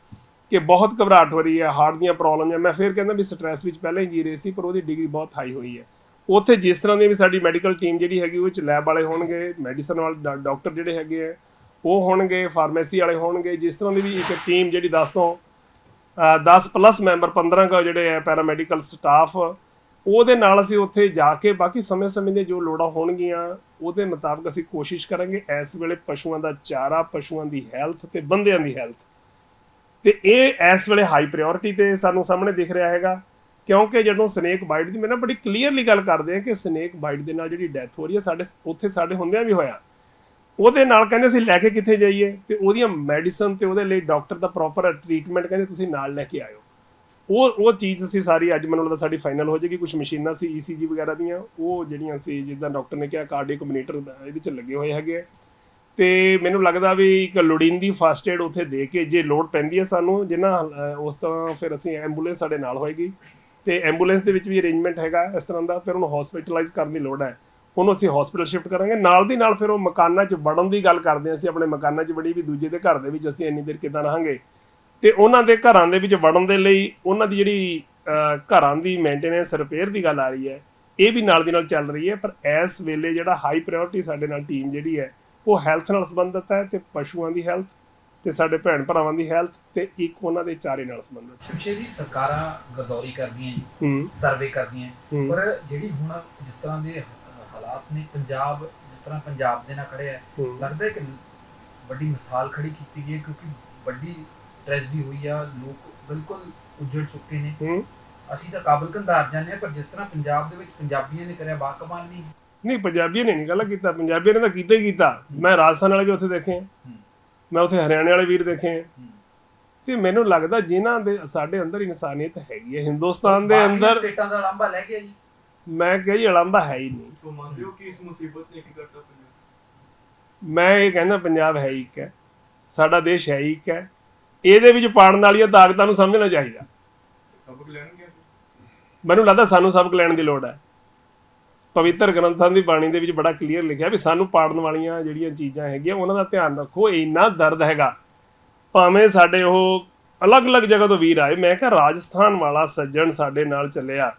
Speaker 1: ਕਿ ਬਹੁਤ ਘਬਰਾਹਟ ਹੋ ਰਹੀ ਹੈ, ਹਾਰਟ ਦੀਆਂ ਪ੍ਰੋਬਲਮ ਹੈ। ਮੈਂ ਫਿਰ ਕਹਿੰਦਾ ਵੀ ਸਟ੍ਰੈਸ ਵਿੱਚ ਪਹਿਲਾਂ ਹੀ ਜੀ ਰਹੇ ਸੀ, ਪਰ ਉਹਦੀ ਡਿਗਰੀ ਬਹੁਤ ਹਾਈ ਹੋਈ ਹੈ। ਉੱਥੇ ਜਿਸ ਤਰ੍ਹਾਂ ਦੀ ਵੀ ਸਾਡੀ ਮੈਡੀਕਲ ਟੀਮ ਜਿਹੜੀ ਹੈਗੀ ਉਹ ਚ ਲੈਬ ਵਾਲੇ ਹੋਣਗੇ ਮੈਡੀਸਨ ਵਾਲੇ ਡਾ- ਡਾਕਟਰ ਜਿਹੜੇ ਹੈਗੇ ਆ ਉਹ ਹੋਣਗੇ ਫਾਰਮੇਸੀ ਵਾਲੇ ਹੋਣਗੇ ਜਿਸ ਤਰ੍ਹਾਂ ਦੀ ਵੀ ਇੱਕ ਟੀਮ ਜਿਹੜੀ 10 ਤੋਂ ਅ, 10 ਪਲੱਸ ਮੈਂਬਰ 15 ਕੁ ਜਿਹੜੇ ਹੈ ਪੈਰਾਮੈਡੀਕਲ ਸਟਾਫ ਉਹਦੇ ਨਾਲ ਅਸੀਂ ਉੱਥੇ ਜਾ ਕੇ ਬਾਕੀ ਸਮੇਂ-ਸਮੇਂ ਦੀਆਂ ਜੋ ਲੋੜਾਂ ਹੋਣਗੀਆਂ ਉਹਦੇ ਮੁਤਾਬਕ ਅਸੀਂ ਕੋਸ਼ਿਸ਼ ਕਰਾਂਗੇ ਇਸ ਵੇਲੇ ਪਸ਼ੂਆਂ ਦਾ ਚਾਰਾ ਪਸ਼ੂਆਂ ਦੀ ਹੈਲਥ ਤੇ ਬੰਦਿਆਂ ਦੀ ਹੈਲਥ ਤੇ ਇਹ ਇਸ ਵੇਲੇ ਹਾਈ ਪ੍ਰਾਇੋਰਟੀ ਤੇ ਸਾਨੂੰ ਸਾਹਮਣੇ ਦਿਖ ਰਿਹਾ ਹੈਗਾ। ਕਿਉਂਕਿ ਜਦੋਂ ਸਨੇਕ ਬਾਈਟ ਦੀ ਮੈਂ ਨਾ ਬੜੀ ਕਲੀਅਰਲੀ ਗੱਲ ਕਰਦੇ ਆ ਕਿ ਸਨੇਕ ਬਾਈਟ ਦੇ ਨਾਲ ਜਿਹੜੀ ਡੈਥ ਹੋ ਰਹੀ ਹੈ ਸਾਡੇ ਉੱਥੇ ਸਾਡੇ ਹੁੰਦਿਆਂ ਵੀ ਹੋਇਆ। ਉਹਦੇ ਨਾਲ ਕਹਿੰਦੇ ਅਸੀਂ ਲੈ ਕੇ ਕਿੱਥੇ ਜਾਈਏ? ਤੇ ਉਹਦੀਆਂ ਮੈਡੀਸਨ ਤੇ ਉਹਦੇ ਲਈ ਡਾਕਟਰ ਦਾ ਪ੍ਰੋਪਰ ਟ੍ਰੀਟਮੈਂਟ ਕਹਿੰਦੇ ਤੁਸੀਂ ਨਾਲ ਲੈ ਕੇ ਆਇਓ। ਉਹ ਉਹ ਚੀਜ਼ ਅਸੀਂ ਸਾਰੀ, ਅੱਜ ਮੈਨੂੰ ਲੱਗਦਾ ਸਾਡੀ ਫਾਈਨਲ ਹੋ ਜਾਏਗੀ ਕੁਝ ਮਸ਼ੀਨਾਂ ਸੀ ECG ਵਗੈਰਾ ਦੀਆਂ, ਉਹ ਜਿਹੜੀਆਂ ਸੀ, ਜਿੱਦਾਂ ਡਾਕਟਰ ਨੇ ਕਿਹਾ ਕਾਰਡਿਕ ਮੋਨੀਟਰ ਇਹਦੇ ਚ ਲੱਗੇ ਹੋਏ ਹੈਗੇ ਆ। ਤੇ ਮੈਨੂੰ ਲੱਗਦਾ ਵੀ ਇੱਕ ਲੋੜੀਂਦੀ ਫਸਟ ਏਡ ਉੱਥੇ ਦੇ ਕੇ ਜੇ ਲੋੜ ਪੈਂਦੀ ਹੈ ਸਾਨੂੰ, ਜਿੰਨਾ ਉਸ ਤਰ੍ਹਾਂ ਫਿਰ ਅਸੀਂ ਐਂਬੂਲੈਂਸ ਸਾਡੇ ਨਾਲ ਹੋਏਗੀ। ਤੇ ਐਂਬੂਲੈਂਸ ਦੇ ਵਿੱਚ ਵੀ ਅਰੇਂਜਮੈਂਟ ਹੈਗਾ ਇਸ ਤਰ੍ਹਾਂ ਦਾ, ਫਿਰ ਉਹਨੂੰ ਹਸਪੀਟਲਾਈਜ਼ ਕਰਨ ਦੀ ਲੋੜ ਹੈ। ਉਹਨੂੰ ਅਸੀਂ ਹਸਪੀਟਲ ਸ਼ਿਫਟ ਕਰਾਂਗੇ। ਨਾਲ ਦੀ ਨਾਲ ਫਿਰ ਉਹ ਮਕਾਨਾਂ 'ਚ ਵੜਨ ਦੀ ਗੱਲ ਕਰਦੇ ਹਾਂ ਅਸੀਂ, ਆਪਣੇ ਮਕਾਨਾਂ 'ਚ ਵੜੀ ਵੀ ਦੂਜੇ ਦੇ ਘਰ ਦੇ ਵਿੱਚ ਅਸੀਂ ਇੰਨੀ ਦੇਰ ਕਿੱਦਾਂ ਰਹਾਂਗੇ। ਤੇ ਉਹਨਾਂ ਦੇ ਘਰਾਂ ਦੇ ਵਿੱਚ ਵੜਨ ਦੇ ਲਈ ਉਹਨਾਂ ਦੀ ਜਿਹੜੀ ਘਰਾਂ ਦੀ ਮੇਨਟੇਨੈਂਸ ਰਿਪੇਅਰ ਦੀ ਗੱਲ ਆ ਰਹੀ ਹੈ, ਇਹ ਵੀ ਨਾਲ ਦੀ ਨਾਲ ਚੱਲ ਰਹੀ ਹੈ। ਪਰ ਇਸ ਵੇਲੇ ਜਿਹੜਾ ਹਾਈ ਪ੍ਰਾਇੋਰਟੀ ਸਾਡੇ ਨਾਲ ਟੀਮ ਜਿਹੜੀ ਹੈ, ਉਹ ਹੈਲਥ ਨਾਲ ਸੰਬੰਧਿਤ ਹੈ ਤੇ ਪਸ਼ੂਆਂ ਦੀ ਹੈਲਥ ਤੇ ਸਾਡੇ ਭੈਣ ਭਰਾਵਾਂ ਦੀ ਹੈਲਥ ਤੇ ਇੱਕ ਉਹਨਾਂ ਦੇ ਚਾਰੇ ਨਾਲ ਸੰਬੰਧਿਤ।
Speaker 2: ਸ਼ਮਸ਼ੇਰ ਜੀ ਸਰਕਾਰਾਂ ਗਰਦੌਰੀ ਕਰਦੀਆਂ ਜੀ
Speaker 1: ਹੂੰ।
Speaker 2: ਸਰਵੇ ਕਰਦੀਆਂ। ਪਰ ਜਿਹੜੀ ਹੁਣ ਜਿਸ ਤਰ੍ਹਾਂ ਦੇ ਹਾਲਾਤ ਨੇ ਪੰਜਾਬ ਜਿਸ ਤਰ੍ਹਾਂ ਪੰਜਾਬ ਦੇ ਨਾਲ ਖੜੇ ਹੈ
Speaker 1: ਹੂੰ।
Speaker 2: ਲੱਗਦਾ ਹੈ ਕਿ ਵੱਡੀ ਮਿਸਾਲ ਖੜੀ ਕੀਤੀ ਗਈ ਹੈ ਕਿਉਂਕਿ ਵੱਡੀ ਟ੍ਰੈਜਡੀ ਹੋਈ ਆ ਲੋਕ ਬਿਲਕੁਲ ਉੱਜੜ ਚੁੱਕੇ ਨੇ।
Speaker 1: ਹੂੰ।
Speaker 2: ਅਸੀਂ ਤਾਂ ਕਾਬਲ ਕੰਦਾਰ ਜਾਂਦੇ ਹਾਂ ਪਰ ਜਿਸ ਤਰ੍ਹਾਂ ਪੰਜਾਬ ਦੇ ਵਿੱਚ ਪੰਜਾਬੀਆਂ ਨੇ ਕਰਿਆ ਬਾਕਮਾਲ ਨਹੀਂ।
Speaker 1: ਨਹੀਂ ਪੰਜਾਬੀਆਂ ਨੇ ਨਹੀਂ ਗੱਲ ਕੀਤਾ ਪੰਜਾਬੀਆਂ ਨੇ ਤਾਂ ਕੀਤਾ ਹੀ ਕੀਤਾ। ਮੈਂ ਰਾਜਸਥਾਨ ਵਾਲੇ ਵੀ ਉੱਥੇ ਦੇਖੇ ਆ।
Speaker 2: ਹੂੰ।
Speaker 1: ਮੈਂ ਉੱਥੇ ਹਰਿਆਣੇ ਵਾਲੇ ਵੀਰ ਦੇਖੇ ਆ। ਤੇ ਮੈਨੂੰ ਲੱਗਦਾ ਜਿਨ੍ਹਾਂ ਦੇ ਸਾਡੇ ਅੰਦਰ ਇਨਸਾਨੀਅਤ ਹੈਗੀ ਹੈ ਹਿੰਦੁਸਤਾਨ ਦੇ ਅੰਦਰ
Speaker 2: ਸਟੇਟਾਂ ਦਾ ਲਾਂਭਾ ਲੈ ਗਿਆ ਜੀ।
Speaker 1: ਮੈਂ ਕਹੀ ਅਲੰਬਾ ਹੈ ਹੀ ਨਹੀਂ।
Speaker 3: ਸੋ ਮੰਨਦੇ ਹੋ ਕਿ ਇਸ ਮੁਸੀਬਤ ਨੇ ਕੀ ਕਰਤਾ ਪੰਜਾਬ?
Speaker 1: ਮੈਂ ਇਹ ਕਹਿੰਦਾ ਪੰਜਾਬ ਹੈ ਹੀ ਇੱਕ ਹੈ। ਸਾਡਾ ਦੇਸ਼ ਹੈ ਹੀ ਇੱਕ ਹੈ। ਇਹਦੇ ਵਿੱਚ ਪਾੜਨ ਵਾਲੀਆਂ ਤਾਕਤਾਂ ਨੂੰ ਸਮਝਣਾ ਚਾਹੀਦਾ।
Speaker 3: ਸਬਕ ਲੈਣਗੇ?
Speaker 1: ਮੈਨੂੰ ਲੱਗਦਾ ਸਾਨੂੰ ਸਬਕ ਲੈਣ ਦੀ ਲੋੜ ਹੈ। ਪਵਿੱਤਰ ਗ੍ਰੰਥਾਂ ਦੀ ਬਾਣੀ ਦੇ ਵਿੱਚ ਬੜਾ ਕਲੀਅਰ ਲਿਖਿਆ ਵੀ ਸਾਨੂੰ ਪਾੜਨ ਵਾਲੀਆਂ ਜਿਹੜੀਆਂ ਚੀਜ਼ਾਂ ਹੈਗੀਆਂ, ਉਹਨਾਂ ਦਾ ਧਿਆਨ ਰੱਖੋ, ਇੰਨਾ ਦਰਦ ਹੈਗਾ। ਭਾਵੇਂ ਸਾਡੇ ਉਹ ਅਲੱਗ-ਅਲੱਗ ਜਗ੍ਹਾ ਤੋਂ ਵੀਰ ਆਏ, ਮੈਂ ਕਿਹਾ ਰਾਜਸਥਾਨ ਵਾਲਾ ਸੱਜਣ ਸਾਡੇ ਨਾਲ ਚੱਲਿਆ।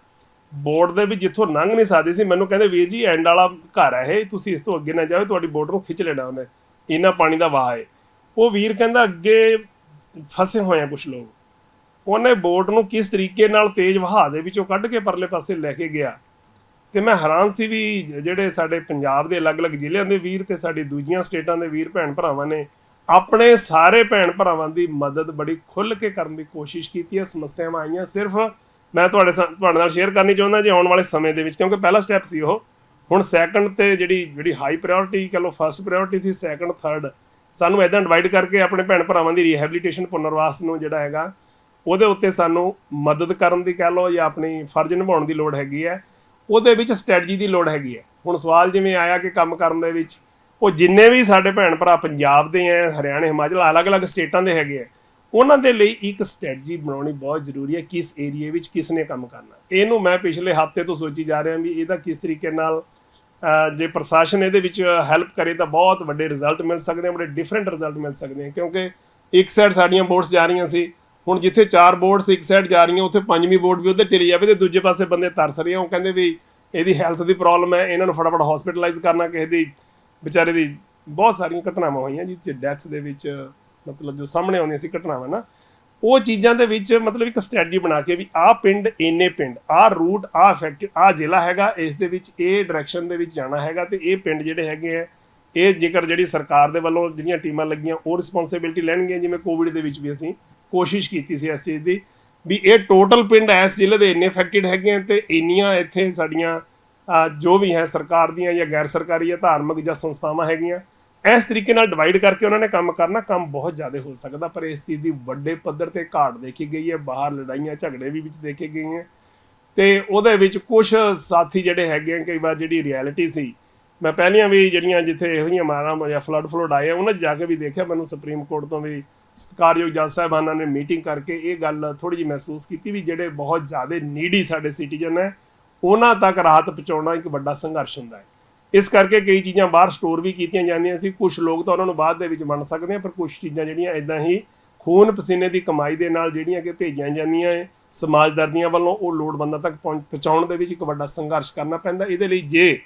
Speaker 1: ਬੋਰਡ ਦੇ ਵਿੱਚ ਜਿੱਥੋਂ ਲੰਘ ਨਹੀਂ ਸਕਦੇ ਸੀ, ਮੈਨੂੰ ਕਹਿੰਦੇ, ਵੀਰ ਜੀ ਐਂਡ ਵਾਲਾ ਘਰ ਹੈ ਇਹ, ਤੁਸੀਂ ਇਸ ਤੋਂ ਅੱਗੇ ਨਾ ਜਾਓ, ਤੁਹਾਡੀ ਬੋਟ ਨੂੰ ਖਿੱਚ ਲੈਣਾ ਉਹਨੇ। ਇੰਨਾ ਪਾਣੀ ਦਾ ਵਾਹ ਹੈ ਉਹ ਵੀਰ ਕਹਿੰਦਾ, ਅੱਗੇ ਫਸੇ ਹੋਏ ਆ ਕੁਝ ਲੋਕ। ਉਹਨੇ ਬੋਟ ਨੂੰ ਕਿਸ ਤਰੀਕੇ ਨਾਲ ਤੇਜ਼ ਵਹਾਅ ਦੇ ਵਿੱਚੋਂ ਕੱਢ ਕੇ ਪਰਲੇ ਪਾਸੇ ਲੈ ਕੇ ਗਿਆ। ਤੇ ਮੈਂ ਹੈਰਾਨ ਸੀ ਵੀ ਜਿਹੜੇ ਸਾਡੇ ਪੰਜਾਬ ਦੇ ਅਲੱਗ-ਅਲੱਗ ਜ਼ਿਲ੍ਹਿਆਂ ਦੇ ਵੀਰ ਤੇ ਸਾਡੇ ਦੂਜੀਆਂ ਸਟੇਟਾਂ ਦੇ ਵੀਰ ਭੈਣ ਭਰਾਵਾਂ ਨੇ ਆਪਣੇ ਸਾਰੇ ਭੈਣ ਭਰਾਵਾਂ ਦੀ ਮਦਦ ਬੜੀ ਖੁੱਲ੍ਹ ਕੇ ਕਰਨ ਦੀ ਕੋਸ਼ਿਸ਼ ਕੀਤੀ ਹੈ, ਸਮੱਸਿਆਵਾਂ ਆਈਆਂ। ਸਿਰਫ ਮੈਂ ਤੁਹਾਡੇ ਸਾ- ਤੁਹਾਡੇ ਨਾਲ ਸ਼ੇਅਰ ਕਰਨੀ ਚਾਹੁੰਦਾ ਜੇ ਆਉਣ ਵਾਲੇ ਸਮੇਂ ਦੇ ਵਿੱਚ, ਕਿਉਂਕਿ ਪਹਿਲਾ ਸਟੈਪ ਸੀ ਉਹ। ਹੁਣ ਸੈਕੰਡ ਤੇ ਜਿਹੜੀ ਜਿਹੜੀ ਹਾਈ ਪ੍ਰਾਇੋਰਟੀ ਕਹ ਲਓ ਫਸਟ ਪ੍ਰਾਇੋਰਟੀ ਸੀ ਸੈਕੰਡ ਥਰਡ ਸਾਨੂੰ ਇਦਾਂ ਡਿਵਾਈਡ ਕਰਕੇ ਆਪਣੇ ਭੈਣ ਭਰਾਵਾਂ ਦੀ ਰੀਹੈਬਿਲਿਟੇਸ਼ਨ ਪੁਨਰਵਾਸ ਨੂੰ ਜਿਹੜਾ ਹੈਗਾ, ਉਹਦੇ ਉੱਤੇ ਸਾਨੂੰ ਮਦਦ ਕਰਨ ਦੀ ਕਹਿ ਲਓ ਜਾਂ ਆਪਣੀ ਫਰਜ਼ ਨਿਭਾਉਣ ਦੀ ਲੋੜ ਹੈਗੀ ਹੈ। ਉਹਦੇ ਵਿੱਚ ਸਟ੍ਰੈਟਜੀ ਦੀ ਲੋੜ ਹੈਗੀ ਹੈ। ਹੁਣ ਸਵਾਲ ਜਿਵੇਂ ਆਇਆ ਕਿ ਕੰਮ ਕਰਨ ਦੇ ਵਿੱਚ, ਉਹ ਜਿੰਨੇ ਵੀ ਸਾਡੇ ਭੈਣ ਭਰਾ ਪੰਜਾਬ ਦੇ ਆ ਹਰਿਆਣੇ, ਹਿਮਾਚਲ, ਅਲੱਗ-ਅਲੱਗ ਸਟੇਟਾਂ ਦੇ ਹੈਗੇ ਆ ਉਹਨਾਂ ਦੇ ਲਈ ਇੱਕ ਸਟ੍ਰੈਟਜੀ ਬਣਾਉਣੀ ਬਹੁਤ ਜ਼ਰੂਰੀ ਹੈ ਕਿਸ ਏਰੀਏ ਵਿੱਚ ਕਿਸ ਨੇ ਕੰਮ ਕਰਨਾ। ਇਹਨੂੰ ਮੈਂ ਪਿਛਲੇ ਹਫ਼ਤੇ ਤੋਂ ਸੋਚੀ ਜਾ ਰਿਹਾ ਵੀ ਇਹਦਾ ਕਿਸ ਤਰੀਕੇ ਨਾਲ ਜੇ ਪ੍ਰਸ਼ਾਸਨ ਇਹਦੇ ਵਿੱਚ ਹੈਲਪ ਕਰੇ ਤਾਂ ਬਹੁਤ ਵੱਡੇ ਰਿਜ਼ਲਟ ਮਿਲ ਸਕਦੇ ਆ, ਬੜੇ ਡਿਫਰੈਂਟ ਰਿਜ਼ਲਟ ਮਿਲ ਸਕਦੇ ਆ, ਕਿਉਂਕਿ ਇੱਕ ਸਾਈਡ ਸਾਡੀਆਂ ਬੋਰਡਸ ਜਾ ਰਹੀਆਂ ਸੀ ਹੁਣ ਜਿੱਥੇ ਚਾਰ ਬੋਰਡਸ ਇੱਕ ਸਾਈਡ ਜਾ ਰਹੀਆਂ, ਉੱਥੇ ਪੰਜਵੀਂ ਬੋਰਡ ਵੀ ਉਧਰ ਚਲੀ ਜਾਵੇ ਤੇ ਦੂਜੇ ਪਾਸੇ ਬੰਦੇ ਤਰਸ ਰਹੇ ਆ। ਉਹ ਕਹਿੰਦੇ ਵੀ ਇਹਦੀ ਹੈਲਥ ਦੀ ਪ੍ਰੋਬਲਮ ਹੈ, ਇਹਨਾਂ ਨੂੰ ਫਟਾਫਟ ਹਸਪੀਟਲਾਈਜ਼ ਕਰਨਾ, ਕਿਸੇ ਦੀ ਵਿਚਾਰੇ ਦੀ ਬਹੁਤ ਸਾਰੀਆਂ ਘਟਨਾਵਾਂ ਹੋਈਆਂ ਜਿਸ 'ਚ ਡੈਥ ਦੇ ਵਿੱਚ, ਮਤਲਬ ਜੋ ਸਾਹਮਣੇ ਆਉਂਦੀਆਂ ਸੀ ਘਟਨਾਵਾਂ ਨਾ। ਉਹ ਚੀਜ਼ਾਂ ਦੇ ਵਿੱਚ ਮਤਲਬ ਇੱਕ ਸਟ੍ਰੈਟਜੀ ਬਣਾ ਕੇ ਵੀ ਆਹ ਪਿੰਡ, ਇੰਨੇ ਪਿੰਡ, ਆਹ ਰੂਟ ਆਹ ਇਫੈਕਟ ਆਹ ਜ਼ਿਲ੍ਹਾ ਹੈਗਾ, ਇਸ ਦੇ ਵਿੱਚ ਇਹ ਡਾਇਰੈਕਸ਼ਨ ਦੇ ਵਿੱਚ ਜਾਣਾ ਹੈਗਾ ਤੇ ਇਹ ਪਿੰਡ ਜਿਹੜੇ ਹੈਗੇ ਆ, ਇਹ ਜੇਕਰ ਜਿਹੜੀ ਸਰਕਾਰ ਦੇ ਵੱਲੋਂ ਜਿਹੜੀਆਂ ਟੀਮਾਂ ਲੱਗੀਆਂ, ਉਹ ਰਿਸਪੌਂਸਿਬਿਲਟੀ ਲੈਣਗੀਆਂ, ਜਿਵੇਂ ਕੋਵਿਡ ਦੇ ਵਿੱਚ ਵੀ ਅਸੀਂ। ਕੋਸ਼ਿਸ਼ ਕੀਤੀ ਸੀ ਇਸ ਚੀਜ਼ ਦੀ ਵੀ ਇਹ ਟੋਟਲ ਪਿੰਡ ਇਸ ਜ਼ਿਲ੍ਹੇ ਦੇ ਇੰਨੇ ਇਫੈਕਟਡ ਹੈਗੇ ਆ ਤੇ ਇੰਨੀਆਂ ਇੱਥੇ ਸਾਡੀਆਂ ਜੋ ਵੀ ਹੈ ਸਰਕਾਰ ਦੀਆਂ ਜਾਂ ਗੈਰ ਸਰਕਾਰੀ ਜਾਂ ਧਾਰਮਿਕ ਜਾਂ ਸੰਸਥਾਵਾਂ ਹੈਗੀਆਂ, ਇਸ ਤਰੀਕੇ ਨਾਲ ਡਿਵਾਈਡ ਕਰਕੇ ਉਹਨਾਂ ਨੇ ਕੰਮ ਕਰਨਾ, ਕੰਮ ਬਹੁਤ ਜ਼ਿਆਦਾ ਹੋ ਸਕਦਾ, ਪਰ ਇਸ ਚੀਜ਼ ਦੀ ਵੱਡੇ ਪੱਧਰ ਤੇ ਘਾਟ ਦੇਖੀ ਗਈ ਹੈ, ਬਾਹਰ ਲੜਾਈਆਂ, ਝਗੜੇ ਵੀ ਵਿੱਚ ਦੇਖੇ ਗਏ ਹੈ ਤੇ ਉਹਦੇ ਵਿੱਚ ਕੁਝ ਸਾਥੀ ਜਿਹੜੇ ਹੈਗੇ ਆ, ਕਈ ਵਾਰ ਜਿਹੜੀ ਰਿਐਲਿਟੀ ਸੀ, ਮੈਂ ਪਹਿਲੀਆਂ ਵੀ ਜਿਹੜੀਆਂ ਜਿੱਥੇ ਇਹੋ ਜਿਹੀਆਂ ਮਾਰਾਂ ਜਾਂ ਫਲੱਡ ਫਲੋਡ ਆਏ ਉਹਨਾਂ 'ਚ ਜਾ ਕੇ ਵੀ ਦੇਖਿਆ, ਮੈਨੂੰ ਸੁਪਰੀਮ ਕੋਰਟ ਤੋਂ ਵੀ ਸਤਿਕਾਰਯੋਗ ਜੱਜ ਸਾਹਿਬਾਨਾਂ ਨੇ ਮੀਟਿੰਗ ਕਰਕੇ ਇਹ ਗੱਲ ਥੋੜੀ ਜਿਹੀ ਮਹਿਸੂਸ ਕੀਤੀ ਵੀ ਜਿਹੜੇ ਬਹੁਤ ਜ਼ਿਆਦਾ ਨੀਡੀ ਸਾਡੇ ਸਿਟੀਜ਼ਨ ਹੈ, ਉਹਨਾਂ ਤੱਕ ਰਾਹਤ ਪਹੁੰਚਾਉਣਾ ਇੱਕ ਵੱਡਾ ਸੰਘਰਸ਼ ਹੁੰਦਾ ਹੈ। ਇਸ ਕਰਕੇ ਕਈ ਚੀਜ਼ਾਂ ਬਾਹਰ ਸਟੋਰ ਵੀ ਕੀਤੀਆਂ ਜਾਂਦੀਆਂ ਸੀ ਕੁਝ ਲੋਕ ਤਾਂ ਉਹਨਾਂ ਨੂੰ ਬਾਅਦ ਦੇ ਵਿੱਚ ਬਣ ਸਕਦੇ ਆ, ਪਰ ਕੁਝ ਚੀਜ਼ਾਂ ਜਿਹੜੀਆਂ ਇਦਾਂ ਹੀ ਖੂਨ ਪਸੀਨੇ ਦੀ ਕਮਾਈ ਦੇ ਨਾਲ ਜਿਹੜੀਆਂ ਕਿ ਭੇਜੀਆਂ ਜਾਂਦੀਆਂ ਹੈ ਸਮਾਜਦਾਰੀਆਂ ਵੱਲੋਂ ਉਹ ਲੋੜਵੰਦਾਂ ਤੱਕ ਪਹੁੰਚ- ਪਹੁੰਚਾਉਣ ਦੇ ਵਿੱਚ ਇੱਕ ਵੱਡਾ ਸੰਘਰਸ਼ ਕਰਨਾ ਪੈਂਦਾ। ਇਹਦੇ ਲਈ ਜੇ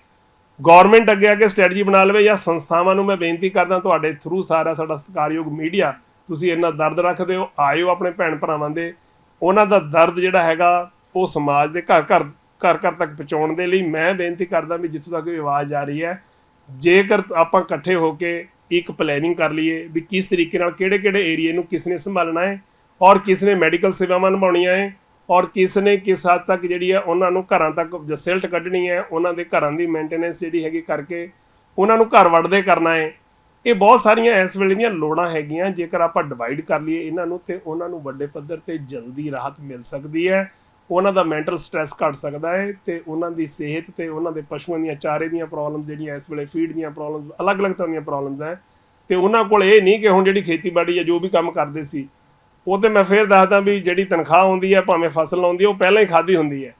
Speaker 1: ਗਵਰਨਮੈਂਟ ਅੱਗੇ ਅੱਗੇ ਸਟ੍ਰੈਟਜੀ ਬਣਾ ਲਵੇ ਜਾਂ ਸੰਸਥਾਵਾਂ ਨੂੰ ਮੈਂ ਬੇਨਤੀ ਕਰਦਾ ਤੁਹਾਡੇ ਥਰੂ ਸਾਰਾ ਸਾਡਾ ਸਤਿਕਾਰਯੋਗ ਮੀਡੀਆ ਤੁਸੀਂ ਇੰਨਾ ਦਰਦ ਰੱਖਦੇ ਹੋ, ਆਇਓ ਆਪਣੇ ਭੈਣ ਭਰਾਵਾਂ ਦੇ। ਉਹਨਾਂ ਦਾ ਦਰਦ ਜਿਹੜਾ ਹੈਗਾ, ਉਹ ਸਮਾਜ ਦੇ ਘਰ ਘਰ ਘਰ ਘਰ ਤੱਕ ਪਹੁੰਚਾਉਣ ਦੇ ਲਈ ਮੈਂ ਬੇਨਤੀ ਕਰਦਾ ਵੀ ਜਿੱਥੋਂ ਤੱਕ ਇਹ ਆਵਾਜ਼ ਆ ਰਹੀ ਹੈ, ਜੇਕਰ ਆਪਾਂ ਇਕੱਠੇ ਹੋ ਕੇ ਇੱਕ ਪਲੈਨਿੰਗ ਕਰ ਲਈਏ ਵੀ ਕਿਸ ਤਰੀਕੇ ਨਾਲ ਕਿਹੜੇ ਕਿਹੜੇ ਏਰੀਏ ਨੂੰ ਕਿਸ ਨੇ ਸੰਭਾਲਣਾ ਹੈ ਔਰ ਕਿਸ ਨੇ ਮੈਡੀਕਲ ਸੇਵਾਵਾਂ ਨਿਭਾਉਣੀਆਂ ਹੈ ਔਰ ਕਿਸ ਨੇ ਕਿਸ ਹੱਦ ਤੱਕ ਜਿਹੜੀ ਹੈ ਉਹਨਾਂ ਨੂੰ ਘਰਾਂ ਤੱਕ ਜਸਲਟ ਕੱਢਣੀ ਹੈ, ਉਹਨਾਂ ਦੇ ਘਰਾਂ ਦੀ ਮੇਨਟੇਨੈਂਸ ਜਿਹੜੀ ਹੈਗੀ ਕਰਕੇ ਉਹਨਾਂ ਨੂੰ ਘਰ ਵੜਦੇ ਕਰਨਾ ਹੈ। ਇਹ ਬਹੁਤ ਸਾਰੀਆਂ ਇਸ ਵੇਲੇ ਦੀਆਂ ਲੋੜਾਂ ਹੈਗੀਆਂ, ਜੇਕਰ ਆਪਾਂ ਡਿਵਾਈਡ ਕਰ ਲਈਏ ਇਹਨਾਂ ਨੂੰ ਤੇ ਉਹਨਾਂ ਨੂੰ ਵੱਡੇ ਪੱਧਰ ਤੇ ਜਲਦੀ ਰਾਹਤ ਮਿਲ ਸਕਦੀ ਹੈ। ਉਹਨਾਂ ਦਾ ਮੈਂਟਲ ਸਟ੍ਰੈਸ ਘਟ ਸਕਦਾ ਹੈ ਤੇ ਉਹਨਾਂ ਦੀ ਸਿਹਤ ਤੇ ਉਹਨਾਂ ਦੇ ਪਸ਼ੂਆਂ ਦੀਆਂ, ਚਾਰੇ ਦੀਆਂ ਪ੍ਰੋਬਲਮਸ ਜਿਹੜੀਆਂ ਇਸ ਵੇਲੇ ਫੀਡ ਦੀਆਂ ਪ੍ਰੋਬਲਮਸ ਅਲੱਗ-ਅਲੱਗ ਤਰ੍ਹਾਂ ਦੀਆਂ ਪ੍ਰੋਬਲਮਸ ਹੈ। ਤੇ ਉਹਨਾਂ ਕੋਲ ਇਹ ਨਹੀਂ ਕਿ ਹੁਣ ਜਿਹੜੀ ਖੇਤੀਬਾੜੀ ਜਾਂ ਜੋ ਵੀ ਕੰਮ ਕਰਦੇ ਸੀ, ਉਹ ਤੇ ਮੈਂ ਫੇਰ ਦੱਸਦਾ ਵੀ ਜਿਹੜੀ ਤਨਖਾਹ ਆਉਂਦੀ ਹੈ, ਭਾਵੇਂ ਫਸਲ ਆਉਂਦੀ ਹੈ, ਉਹ ਪਹਿਲਾਂ ਹੀ ਖਾਦੀ ਹੁੰਦੀ ਹੈ।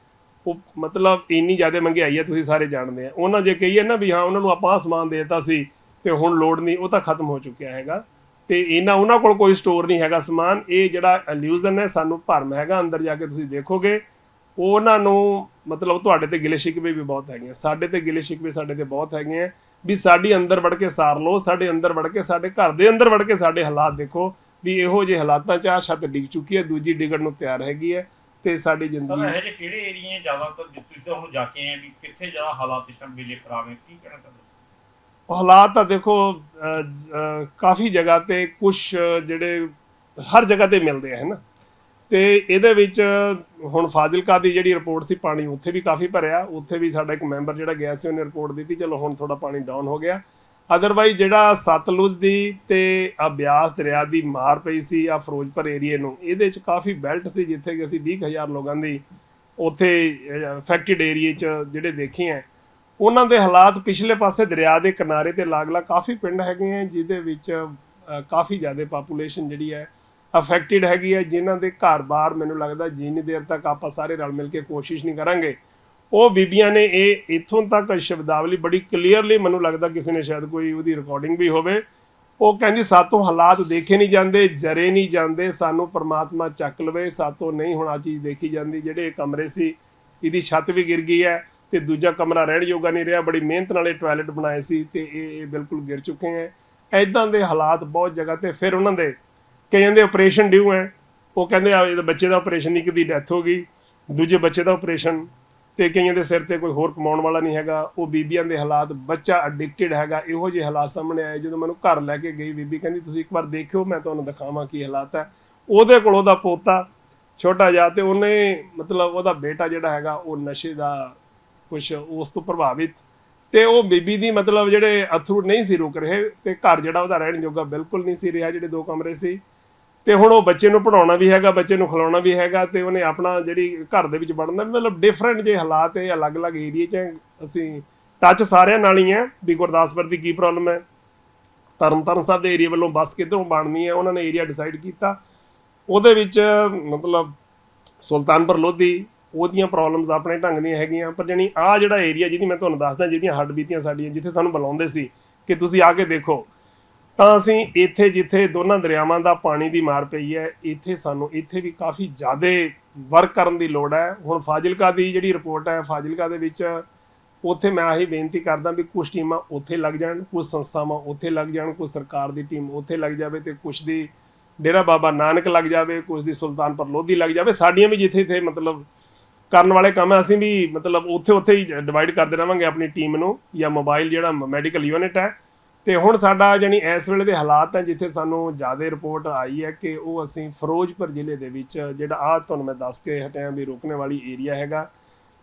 Speaker 1: ਉਹ ਮਤਲਬ ਇੰਨੀ ਜ਼ਿਆਦਾ ਮਹਿੰਗਾਈ ਹੈ, ਤੁਸੀਂ ਸਾਰੇ ਜਾਣਦੇ ਆ। ਉਹਨਾਂ ਜੇ ਕਹੀਏ ਨਾ ਵੀ ਹਾਂ, ਉਹਨਾਂ ਨੂੰ ਆਪਾਂ ਆਹ ਸਮਾਨ ਦੇਤਾ ਸੀ ਤੇ ਹੁਣ ਲੋੜ ਨਹੀਂ, ਉਹ ਤਾਂ ਖਤਮ ਹੋ ਚੁੱਕਿਆ ਹੈਗਾ। ਤੇ ਇਹਨਾਂ, ਉਹਨਾਂ ਕੋਲ ਕੋਈ ਸਟੋਰ ਨਹੀਂ ਹੈਗਾ ਸਮਾਨ। ਇਹ ਜਿਹੜਾ ਇਲੂਜ਼ਨ ਹੈ, ਸਾਨੂੰ ਭਰਮ ਹੈਗਾ ਅੰਦਰ ਜਾ ਕੇ ਤੁਸੀਂ ਦੇਖੋਗੇ। ਉਹਨਾਂ ਨੂੰ ਮਤਲਬ ਤੁਹਾਡੇ ਤੇ ਗਿਲੇ ਸ਼ਿਕਵੇ ਵੀ ਬਹੁਤ ਹੈਗੇ ਸਾਡੇ ਤੇ ਗਿਲੇ ਸ਼ਿਕਵੇ ਸਾਡੇ ਤੇ ਬਹੁਤ ਹੈਗੇ ਆ ਵੀ ਸਾਡੀ ਅੰਦਰ ਵੜ ਕੇ ਸਾਰ ਲਓ, ਸਾਡੇ ਅੰਦਰ ਵੜ ਕੇ ਸਾਡੇ ਘਰ ਦੇ ਅੰਦਰ ਵੜ ਕੇ ਸਾਡੇ ਹਾਲਾਤ ਦੇਖੋ ਵੀ ਇਹੋ ਜਿਹੇ ਹਾਲਾਤਾਂ 'ਚ ਆ ਛੱਤ ਡਿੱਗ ਚੁੱਕੀ ਹੈ, ਦੂਜੀ ਡਿੱਗਣ ਨੂੰ ਤਿਆਰ ਹੈਗੀ ਹੈ ਤੇ ਸਾਡੀ ਜ਼ਿੰਦਗੀ
Speaker 4: ਇਹ ਜਿਹੇ ਕਿਹੜੇ ਏਰੀਏ ਜ਼ਿਆਦਾਤਰ ਜਿੱਥੇ ਤੁਸੀਂ ਹੁਣ ਜਾ ਕੇ ਆਏ ਵੀ ਕਿੱਥੇ ਜ਼ਿਆਦਾ ਹਾਲਾਤ ਇਸ ਟਾਈਮ ਵੇਲੇ ਖਰਾਬ ਹੈ ਕੀ ਕਹਿਣਾ
Speaker 1: ਉਹ ਹਾਲਾਤ ਤਾਂ ਦੇਖੋ ਕਾਫੀ ਜਗ੍ਹਾ ਤੇ ਕੁਝ ਜਿਹੜੇ ਹਰ ਜਗ੍ਹਾ ਤੇ ਮਿਲਦੇ ਆ, ਹੈ ਨਾ? ਤੇ ਇਹਦੇ ਵਿੱਚ ਹੁਣ ਫਾਜ਼ਿਲਕਾ ਦੀ ਜਿਹੜੀ ਰਿਪੋਰਟ ਸੀ ਪਾਣੀ, ਉੱਥੇ ਵੀ ਕਾਫੀ ਭਰਿਆ। ਉੱਥੇ ਵੀ ਸਾਡਾ ਇੱਕ ਮੈਂਬਰ ਜਿਹੜਾ ਗਿਆ ਸੀ, ਉਹਨੇ ਰਿਪੋਰਟ ਦਿੱਤੀ, ਚਲੋ ਹੁਣ ਥੋੜਾ ਪਾਣੀ ਡਾਊਨ ਹੋ ਗਿਆ। ਅਦਰਵਾਈਜ਼ ਜਿਹੜਾ ਸਤਲੁਜ ਦੀ ਤੇ ਆ ਬਿਆਸ ਦਰਿਆ ਦੀ ਮਾਰ ਪਈ ਸੀ ਆ ਫਿਰੋਜ਼ਪੁਰ ਏਰੀਏ ਨੂੰ, ਇਹਦੇ ਚ ਕਾਫੀ ਬੈਲਟ ਸੀ, ਜਿੱਥੇ ਕਿ ਅਸੀਂ 20000 ਲੋਕਾਂ ਦੀ ਉੱਥੇ ਅਫੈਕਟਡ ਏਰੀਏ ਚ ਜਿਹੜੇ ਦੇਖੇ ਆ। ਉਹਨਾਂ ਦੇ ਹਾਲਾਤ ਪਿਛਲੇ ਪਾਸੇ ਦਰਿਆ ਦੇ ਕਿਨਾਰੇ ਤੇ ਲਾਗਲਾ ਕਾਫੀ ਪਿੰਡ ਹੈਗੇ ਆ, ਜਿਹਦੇ ਵਿੱਚ ਕਾਫੀ ਜ਼ਿਆਦਾ ਪਾਪੂਲੇਸ਼ਨ ਜਿਹੜੀ ਹੈ ਅਫੈਕਟਡ ਹੈਗੀ ਹੈ, ਜਿਨ੍ਹਾਂ ਦੇ ਘਰ-ਬਾਰ ਮੈਨੂੰ ਲੱਗਦਾ ਜਿੰਨੀ ਦੇਰ ਤੱਕ ਆਪਾਂ ਸਾਰੇ ਰਲ ਮਿਲ ਕੇ ਕੋਸ਼ਿਸ਼ ਨਹੀਂ ਕਰਾਂਗੇ। ਉਹ ਬੀਬੀਆਂ ਨੇ ਇਹ ਇੱਥੋਂ ਤੱਕ ਸ਼ਬਦਾਵਲੀ ਬੜੀ ਕਲੀਅਰਲੀ ਮੈਨੂੰ ਲੱਗਦਾ ਕਿਸੇ ਨੇ ਸ਼ਾਇਦ ਕੋਈ ਉਹਦੀ ਰਿਕਾਰਡਿੰਗ ਵੀ ਹੋਵੇ। ਉਹ ਕਹਿੰਦੀ, ਸਾਤੋਂ ਹਾਲਾਤ ਦੇਖੇ ਨਹੀਂ ਜਾਂਦੇ, ਜਰੇ ਨਹੀਂ ਜਾਂਦੇ, ਸਾਨੂੰ ਪਰਮਾਤਮਾ ਚੱਕ ਲਵੇ। ਸਾਤੋਂ ਨਹੀਂ ਹੁਣ ਆ ਚੀਜ਼ ਦੇਖੀ ਜਾਂਦੀ, ਜਿਹੜੇ ਕਮਰੇ ਸੀ, ਇਹਦੀ ਛੱਤ ਵੀ ਗਿਰ ਗਈ ਹੈ। ਤੇ ਦੂਜਾ ਕਮਰਾ ਰਹਿਣ ਯੋਗਾ ਨਹੀਂ ਰਿਹਾ, ਬੜੀ ਮਿਹਨਤ ਨਾਲ ਇਹ ਟਾਇਲਟ ਬਣਾਏ ਸੀ ਤੇ ਇਹ ਇਹ ਬਿਲਕੁਲ ਗਿਰ ਚੁੱਕੇ ਹੈ। ਐਦਾਂ ਦੇ ਹਾਲਾਤ ਬਹੁਤ ਜਗ੍ਹਾ ਤੇ ਫਿਰ ਉਹਨਾਂ ਦੇ ਕਈਆਂ ਦੇ ਆਪਰੇਸ਼ਨ ਡਿਊ ਹੈ। ਉਹ ਕਹਿੰਦੇ ਆ, ਇਹਦੇ ਬੱਚੇ ਦਾ ਆਪਰੇਸ਼ਨ ਇੱਕ ਦੀ ਡੈਥ ਹੋ ਗਈ। ਦੂਜੇ ਬੱਚੇ ਦਾ ਆਪਰੇਸ਼ਨ ਤੇ ਕਈਆਂ ਦੇ ਸਿਰ ਤੇ ਕੋਈ ਹੋਰ ਕਮਾਉਣ ਵਾਲਾ ਨਹੀਂ ਹੈਗਾ। ਉਹ ਬੀਬੀਆਂ ਦੇ ਹਾਲਾਤ, ਬੱਚਾ ਐਡਿਕਟਡ ਹੈਗਾ। ਇਹੋ ਜਿਹੇ ਹਾਲਾਤ ਸਾਹਮਣੇ ਆਏ ਜਦੋਂ ਮੈਨੂੰ ਘਰ ਲੈ ਕੇ ਗਈ ਬੀਬੀ, ਕਹਿੰਦੀ, ਤੁਸੀਂ ਇੱਕ ਵਾਰ ਦੇਖਿਓ, ਮੈਂ ਤੁਹਾਨੂੰ ਦਿਖਾਵਾਂ ਕੀ ਹਾਲਾਤ ਹੈ। ਉਹਦੇ ਕੋਲ ਉਹਦਾ ਪੋਤਾ ਛੋਟਾ ਜਿਹਾ ਤੇ ਉਹਨੇ ਮਤਲਬ ਉਹਦਾ ਬੇਟਾ ਜਿਹੜਾ ਹੈਗਾ, ਉਹ ਨਸ਼ੇ ਦਾ ਕੁਝ ਉਸ ਤੋਂ ਪ੍ਰਭਾਵਿਤ। ਤੇ ਉਹ ਬੀਬੀ ਦੀ ਮਤਲਬ ਜਿਹੜੇ ਅਥਰੂ ਨਹੀਂ ਸੀ ਰੁਕ ਰਹੇ, ਤੇ ਘਰ ਜਿਹੜਾ ਉਹਦਾ ਰਹਿਣ ਜੋਗਾ ਬਿਲਕੁਲ ਨਹੀਂ ਸੀ ਰਿਹਾ, ਜਿਹੜੇ ਦੋ ਕਮਰੇ ਸੀ। ਤੇ ਹੁਣ ਉਹ ਬੱਚੇ ਨੂੰ ਪੜਾਉਣਾ ਵੀ ਹੈਗਾ, ਬੱਚੇ ਨੂੰ ਖਿਲਾਉਣਾ ਵੀ ਹੈਗਾ, ਤੇ ਉਹਨੇ ਆਪਣਾ ਜਿਹੜੀ ਘਰ ਦੇ ਵਿੱਚ ਵੜਨਾ ਮਤਲਬ ਡਿਫਰੈਂਟ ਜੇ ਹਾਲਾਤ ਹੈ ਅਲੱਗ-ਅਲੱਗ ਏਰੀਏ 'ਚ ਅਸੀਂ ਟੱਚ ਸਾਰਿਆਂ ਨਾਲ ਹੀ ਹੈ, ਵੀ ਗੁਰਦਾਸਪੁਰ ਦੀ ਕੀ ਪ੍ਰੋਬਲਮ ਹੈ। ਤਰਨਤਾਰਨ ਸਾਹਿਬ ਦੇ ਏਰੀਆ ਵੱਲੋਂ ਬੱਸ ਕਿੱਧਰੋਂ ਬਣਨੀ ਹੈ, ਉਹਨਾਂ ਨੇ ਏਰੀਆ ਡਿਸਾਈਡ ਕੀਤਾ। ਉਹਦੇ ਵਿੱਚ ਮਤਲਬ ਸੁਲਤਾਨਪੁਰ ਲੋਧੀ ਉਹਦੀਆਂ ਪ੍ਰੋਬਲਮਸ ਆਪਣੇ ਢੰਗ ਦੀਆਂ ਹੈਗੀਆਂ, ਪਰ ਜਣੀ ਆ ਜਿਹੜਾ ਏਰੀਆ ਜਿਹਦੀ ਮੈਂ ਤੁਹਾਨੂੰ ਦੱਸਦਾ ਜਿਹਦੀਆਂ ਹੱਡ ਬੀਤੀਆਂ ਸਾਡੀਆਂ, ਜਿੱਥੇ ਸਾਨੂੰ ਬੁਲਾਉਂਦੇ ਸੀ ਕਿ ਤੁਸੀਂ ਆ ਕੇ ਦੇਖੋ, ਤਾਂ ਅਸੀਂ ਇੱਥੇ ਜਿੱਥੇ ਦੋਨਾਂ ਦਰਿਆਵਾਂ ਦਾ ਪਾਣੀ ਦੀ ਮਾਰ ਪਈ ਹੈ, ਇੱਥੇ ਸਾਨੂੰ, ਇੱਥੇ ਵੀ ਕਾਫੀ ਜ਼ਿਆਦਾ ਵਰਕ ਕਰਨ ਦੀ ਲੋੜ ਹੈ। ਹੁਣ ਫਾਜ਼ਿਲਕਾ ਦੀ ਜਿਹੜੀ ਰਿਪੋਰਟ ਹੈ, ਫਾਜ਼ਿਲਕਾ ਦੇ ਵਿੱਚ ਉੱਥੇ ਮੈਂ ਆਹੀ ਬੇਨਤੀ ਕਰਦਾ ਵੀ ਕੁਝ ਟੀਮਾਂ ਉੱਥੇ ਲੱਗ ਜਾਣ ਕੁਝ ਸੰਸਥਾਵਾਂ ਉੱਥੇ ਲੱਗ ਜਾਣ ਕੁਝ ਸਰਕਾਰ ਦੀ ਟੀਮ ਉੱਥੇ ਲੱਗ ਜਾਵੇ ਤੇ ਕੁਝ ਦੀ ਡੇਰਾ ਬਾਬਾ ਨਾਨਕ ਲੱਗ ਜਾਵੇ ਕੁਝ ਦੀ ਸੁਲਤਾਨਪੁਰ ਲੋਧੀ ਲੱਗ ਜਾਵੇ। ਸਾਡੀਆਂ ਵੀ ਜਿੱਥੇ ਇੱਥੇ ਮਤਲਬ ਕਰਨ ਵਾਲੇ ਕੰਮ ਹੈ, ਅਸੀਂ ਵੀ ਮਤਲਬ ਉੱਥੇ ਉੱਥੇ ਹੀ ਡਿਵਾਈਡ ਕਰਦੇ ਰਵਾਂਗੇ ਆਪਣੀ ਟੀਮ ਨੂੰ, ਜਾਂ ਮੋਬਾਈਲ ਜਿਹੜਾ ਮੈਡੀਕਲ ਯੂਨਿਟ ਹੈ। ਤੇ ਹੁਣ ਸਾਡਾ ਜਾਨੀ ਇਸ ਵੇਲੇ ਦੇ ਹਾਲਾਤ ਹੈ, ਜਿੱਥੇ ਸਾਨੂੰ ਜ਼ਿਆਦਾ ਰਿਪੋਰਟ ਆਈ ਹੈ ਕਿ ਉਹ ਅਸੀਂ ਫਿਰੋਜ਼ਪੁਰ ਜ਼ਿਲ੍ਹੇ ਦੇ ਵਿੱਚ ਜਿਹੜਾ ਆ ਤੁਹਾਨੂੰ ਮੈਂ ਦੱਸ ਕੇ ਹਟਿਆ ਵੀ ਰੁਕਣੇ ਵਾਲੀ ਏਰੀਆ ਹੈਗਾ।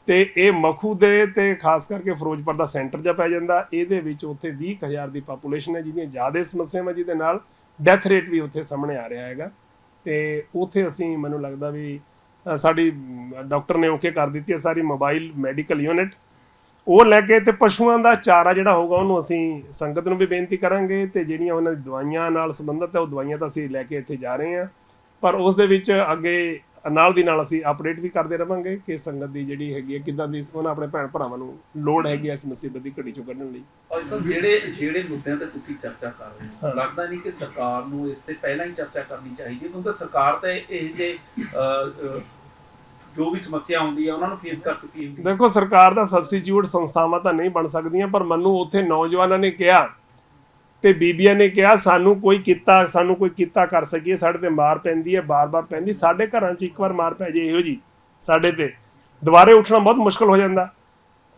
Speaker 1: ਤੇ ਇਹ ਮਖੂ ਦੇ ਤੇ ਖਾਸ ਕਰਕੇ ਫਿਰੋਜ਼ਪੁਰ ਦਾ ਸੈਂਟਰ ਜਿਹਾ ਪੈ ਜਾਂਦਾ। ਇਹਦੇ ਵਿੱਚ ਉੱਥੇ 20000 ਦੀ ਪਾਪੂਲੇਸ਼ਨ ਹੈ, ਜਿਹਦੀਆਂ ਜ਼ਿਆਦਾ ਸਮੱਸਿਆਵਾਂ ਜਿਹਦੇ ਨਾਲ ਡੈਥ ਰੇਟ ਵੀ ਉੱਥੇ ਸਾਹਮਣੇ ਆ ਰਿਹਾ ਹੈਗਾ। ਤੇ ਉੱਥੇ ਅਸੀਂ, ਮੈਨੂੰ ਲੱਗਦਾ ਵੀ ਸਾਡੀ ਡਾਕਟਰ ਨੇ ਓਕੇ ਕਰ ਦਿੱਤੀ ਹੈ ਸਾਰੀ ਮੋਬਾਈਲ ਮੈਡੀਕਲ ਯੂਨਿਟ। ਉਹ ਲੈ ਕੇ ਤੇ ਪਸ਼ੂਆਂ ਦਾ ਚਾਰਾ ਜਿਹੜਾ ਹੋਊਗਾ ਉਹਨੂੰ ਅਸੀਂ ਸੰਗਤ ਨੂੰ ਵੀ ਬੇਨਤੀ ਕਰਾਂਗੇ ਤੇ ਜਿਹੜੀਆਂ ਉਹਨਾਂ ਦੀ ਦਵਾਈਆਂ ਨਾਲ ਸੰਬੰਧਿਤ ਹੈ, ਉਹ ਦਵਾਈਆਂ ਤਾਂ ਅਸੀਂ ਲੈ ਕੇ ਇੱਥੇ ਜਾ ਰਹੇ ਹਾਂ। ਪਰ ਉਸ ਦੇ ਵਿੱਚ ਅੱਗੇ ਨਾਲ ਦੀ ਨਾਲ ਅਸੀਂ ਅਪਡੇਟ ਵੀ ਕਰਦੇ ਰਵਾਂਗੇ ਕਿ ਸੰਗਤ ਦੀ ਜਿਹੜੀ ਹੈਗੀ ਹੈ ਕਿਦਾਂ ਦੀ ਉਹਨਾਂ ਆਪਣੇ ਭੈਣ ਭਰਾਵਾਂ ਨੂੰ ਲੋੜ ਹੈਗੀ ਇਸ ਮੁਸੀਬਤ ਦੀ ਘੜੀ ਚੋਂ ਕੱਢਣ ਲਈ।
Speaker 2: ਔਰ ਸਰ ਜਿਹੜੇ ਜਿਹੜੇ ਮੁੱਦਿਆਂ ਤੇ ਤੁਸੀਂ ਚਰਚਾ ਕਰ ਰਹੇ ਹੋ। ਲੱਗਦਾ ਨਹੀਂ ਕਿ ਸਰਕਾਰ ਨੂੰ ਇਸ ਤੇ ਪਹਿਲਾਂ ਹੀ ਚਰਚਾ ਕਰਨੀ ਚਾਹੀਦੀ ਕਿਉਂਕਿ ਸਰਕਾਰ ਤਾਂ ਇਹ ਜੇ ਜੋ ਵੀ ਸਮੱਸਿਆ ਆਉਂਦੀ ਹੈ ਉਹਨਾਂ ਨੂੰ ਫੇਸ ਕਰ ਚੁੱਕੀ ਹੁੰਦੀ ਹੈ।
Speaker 1: ਦੇਖੋ ਸਰਕਾਰ ਦਾ ਸਬਸਟੀਟਿਊਟ ਸੰਸਥਾਵਾਂ ਤਾਂ ਨਹੀਂ ਬਣ ਸਕਦੀਆਂ ਪਰ ਮੈਨੂੰ ਉੱਥੇ ਨੌਜਵਾਨਾਂ ਨੇ ਕਿਹਾ ਤੇ ਬੀਬੀਆਂ ਨੇ ਕਿਹਾ, ਸਾਨੂੰ ਕੋਈ ਕੀਤਾ, ਸਾਨੂੰ ਕੋਈ ਕੀਤਾ ਕਰ ਸਕੀਏ, ਸਾਡੇ ਤੇ ਮਾਰ ਪੈਂਦੀ ਹੈ, ਬਾਰ-ਬਾਰ ਪੈਂਦੀ ਸਾਡੇ ਘਰਾਂ 'ਚ ਇੱਕ ਵਾਰ ਮਾਰ ਪੈ ਜੇ ਇਹੋ ਜੀ, ਸਾਡੇ ਤੇ। ਦੁਬਾਰੇ ਉੱਠਣਾ ਬਹੁਤ ਮੁਸ਼ਕਲ ਹੋ ਜਾਂਦਾ।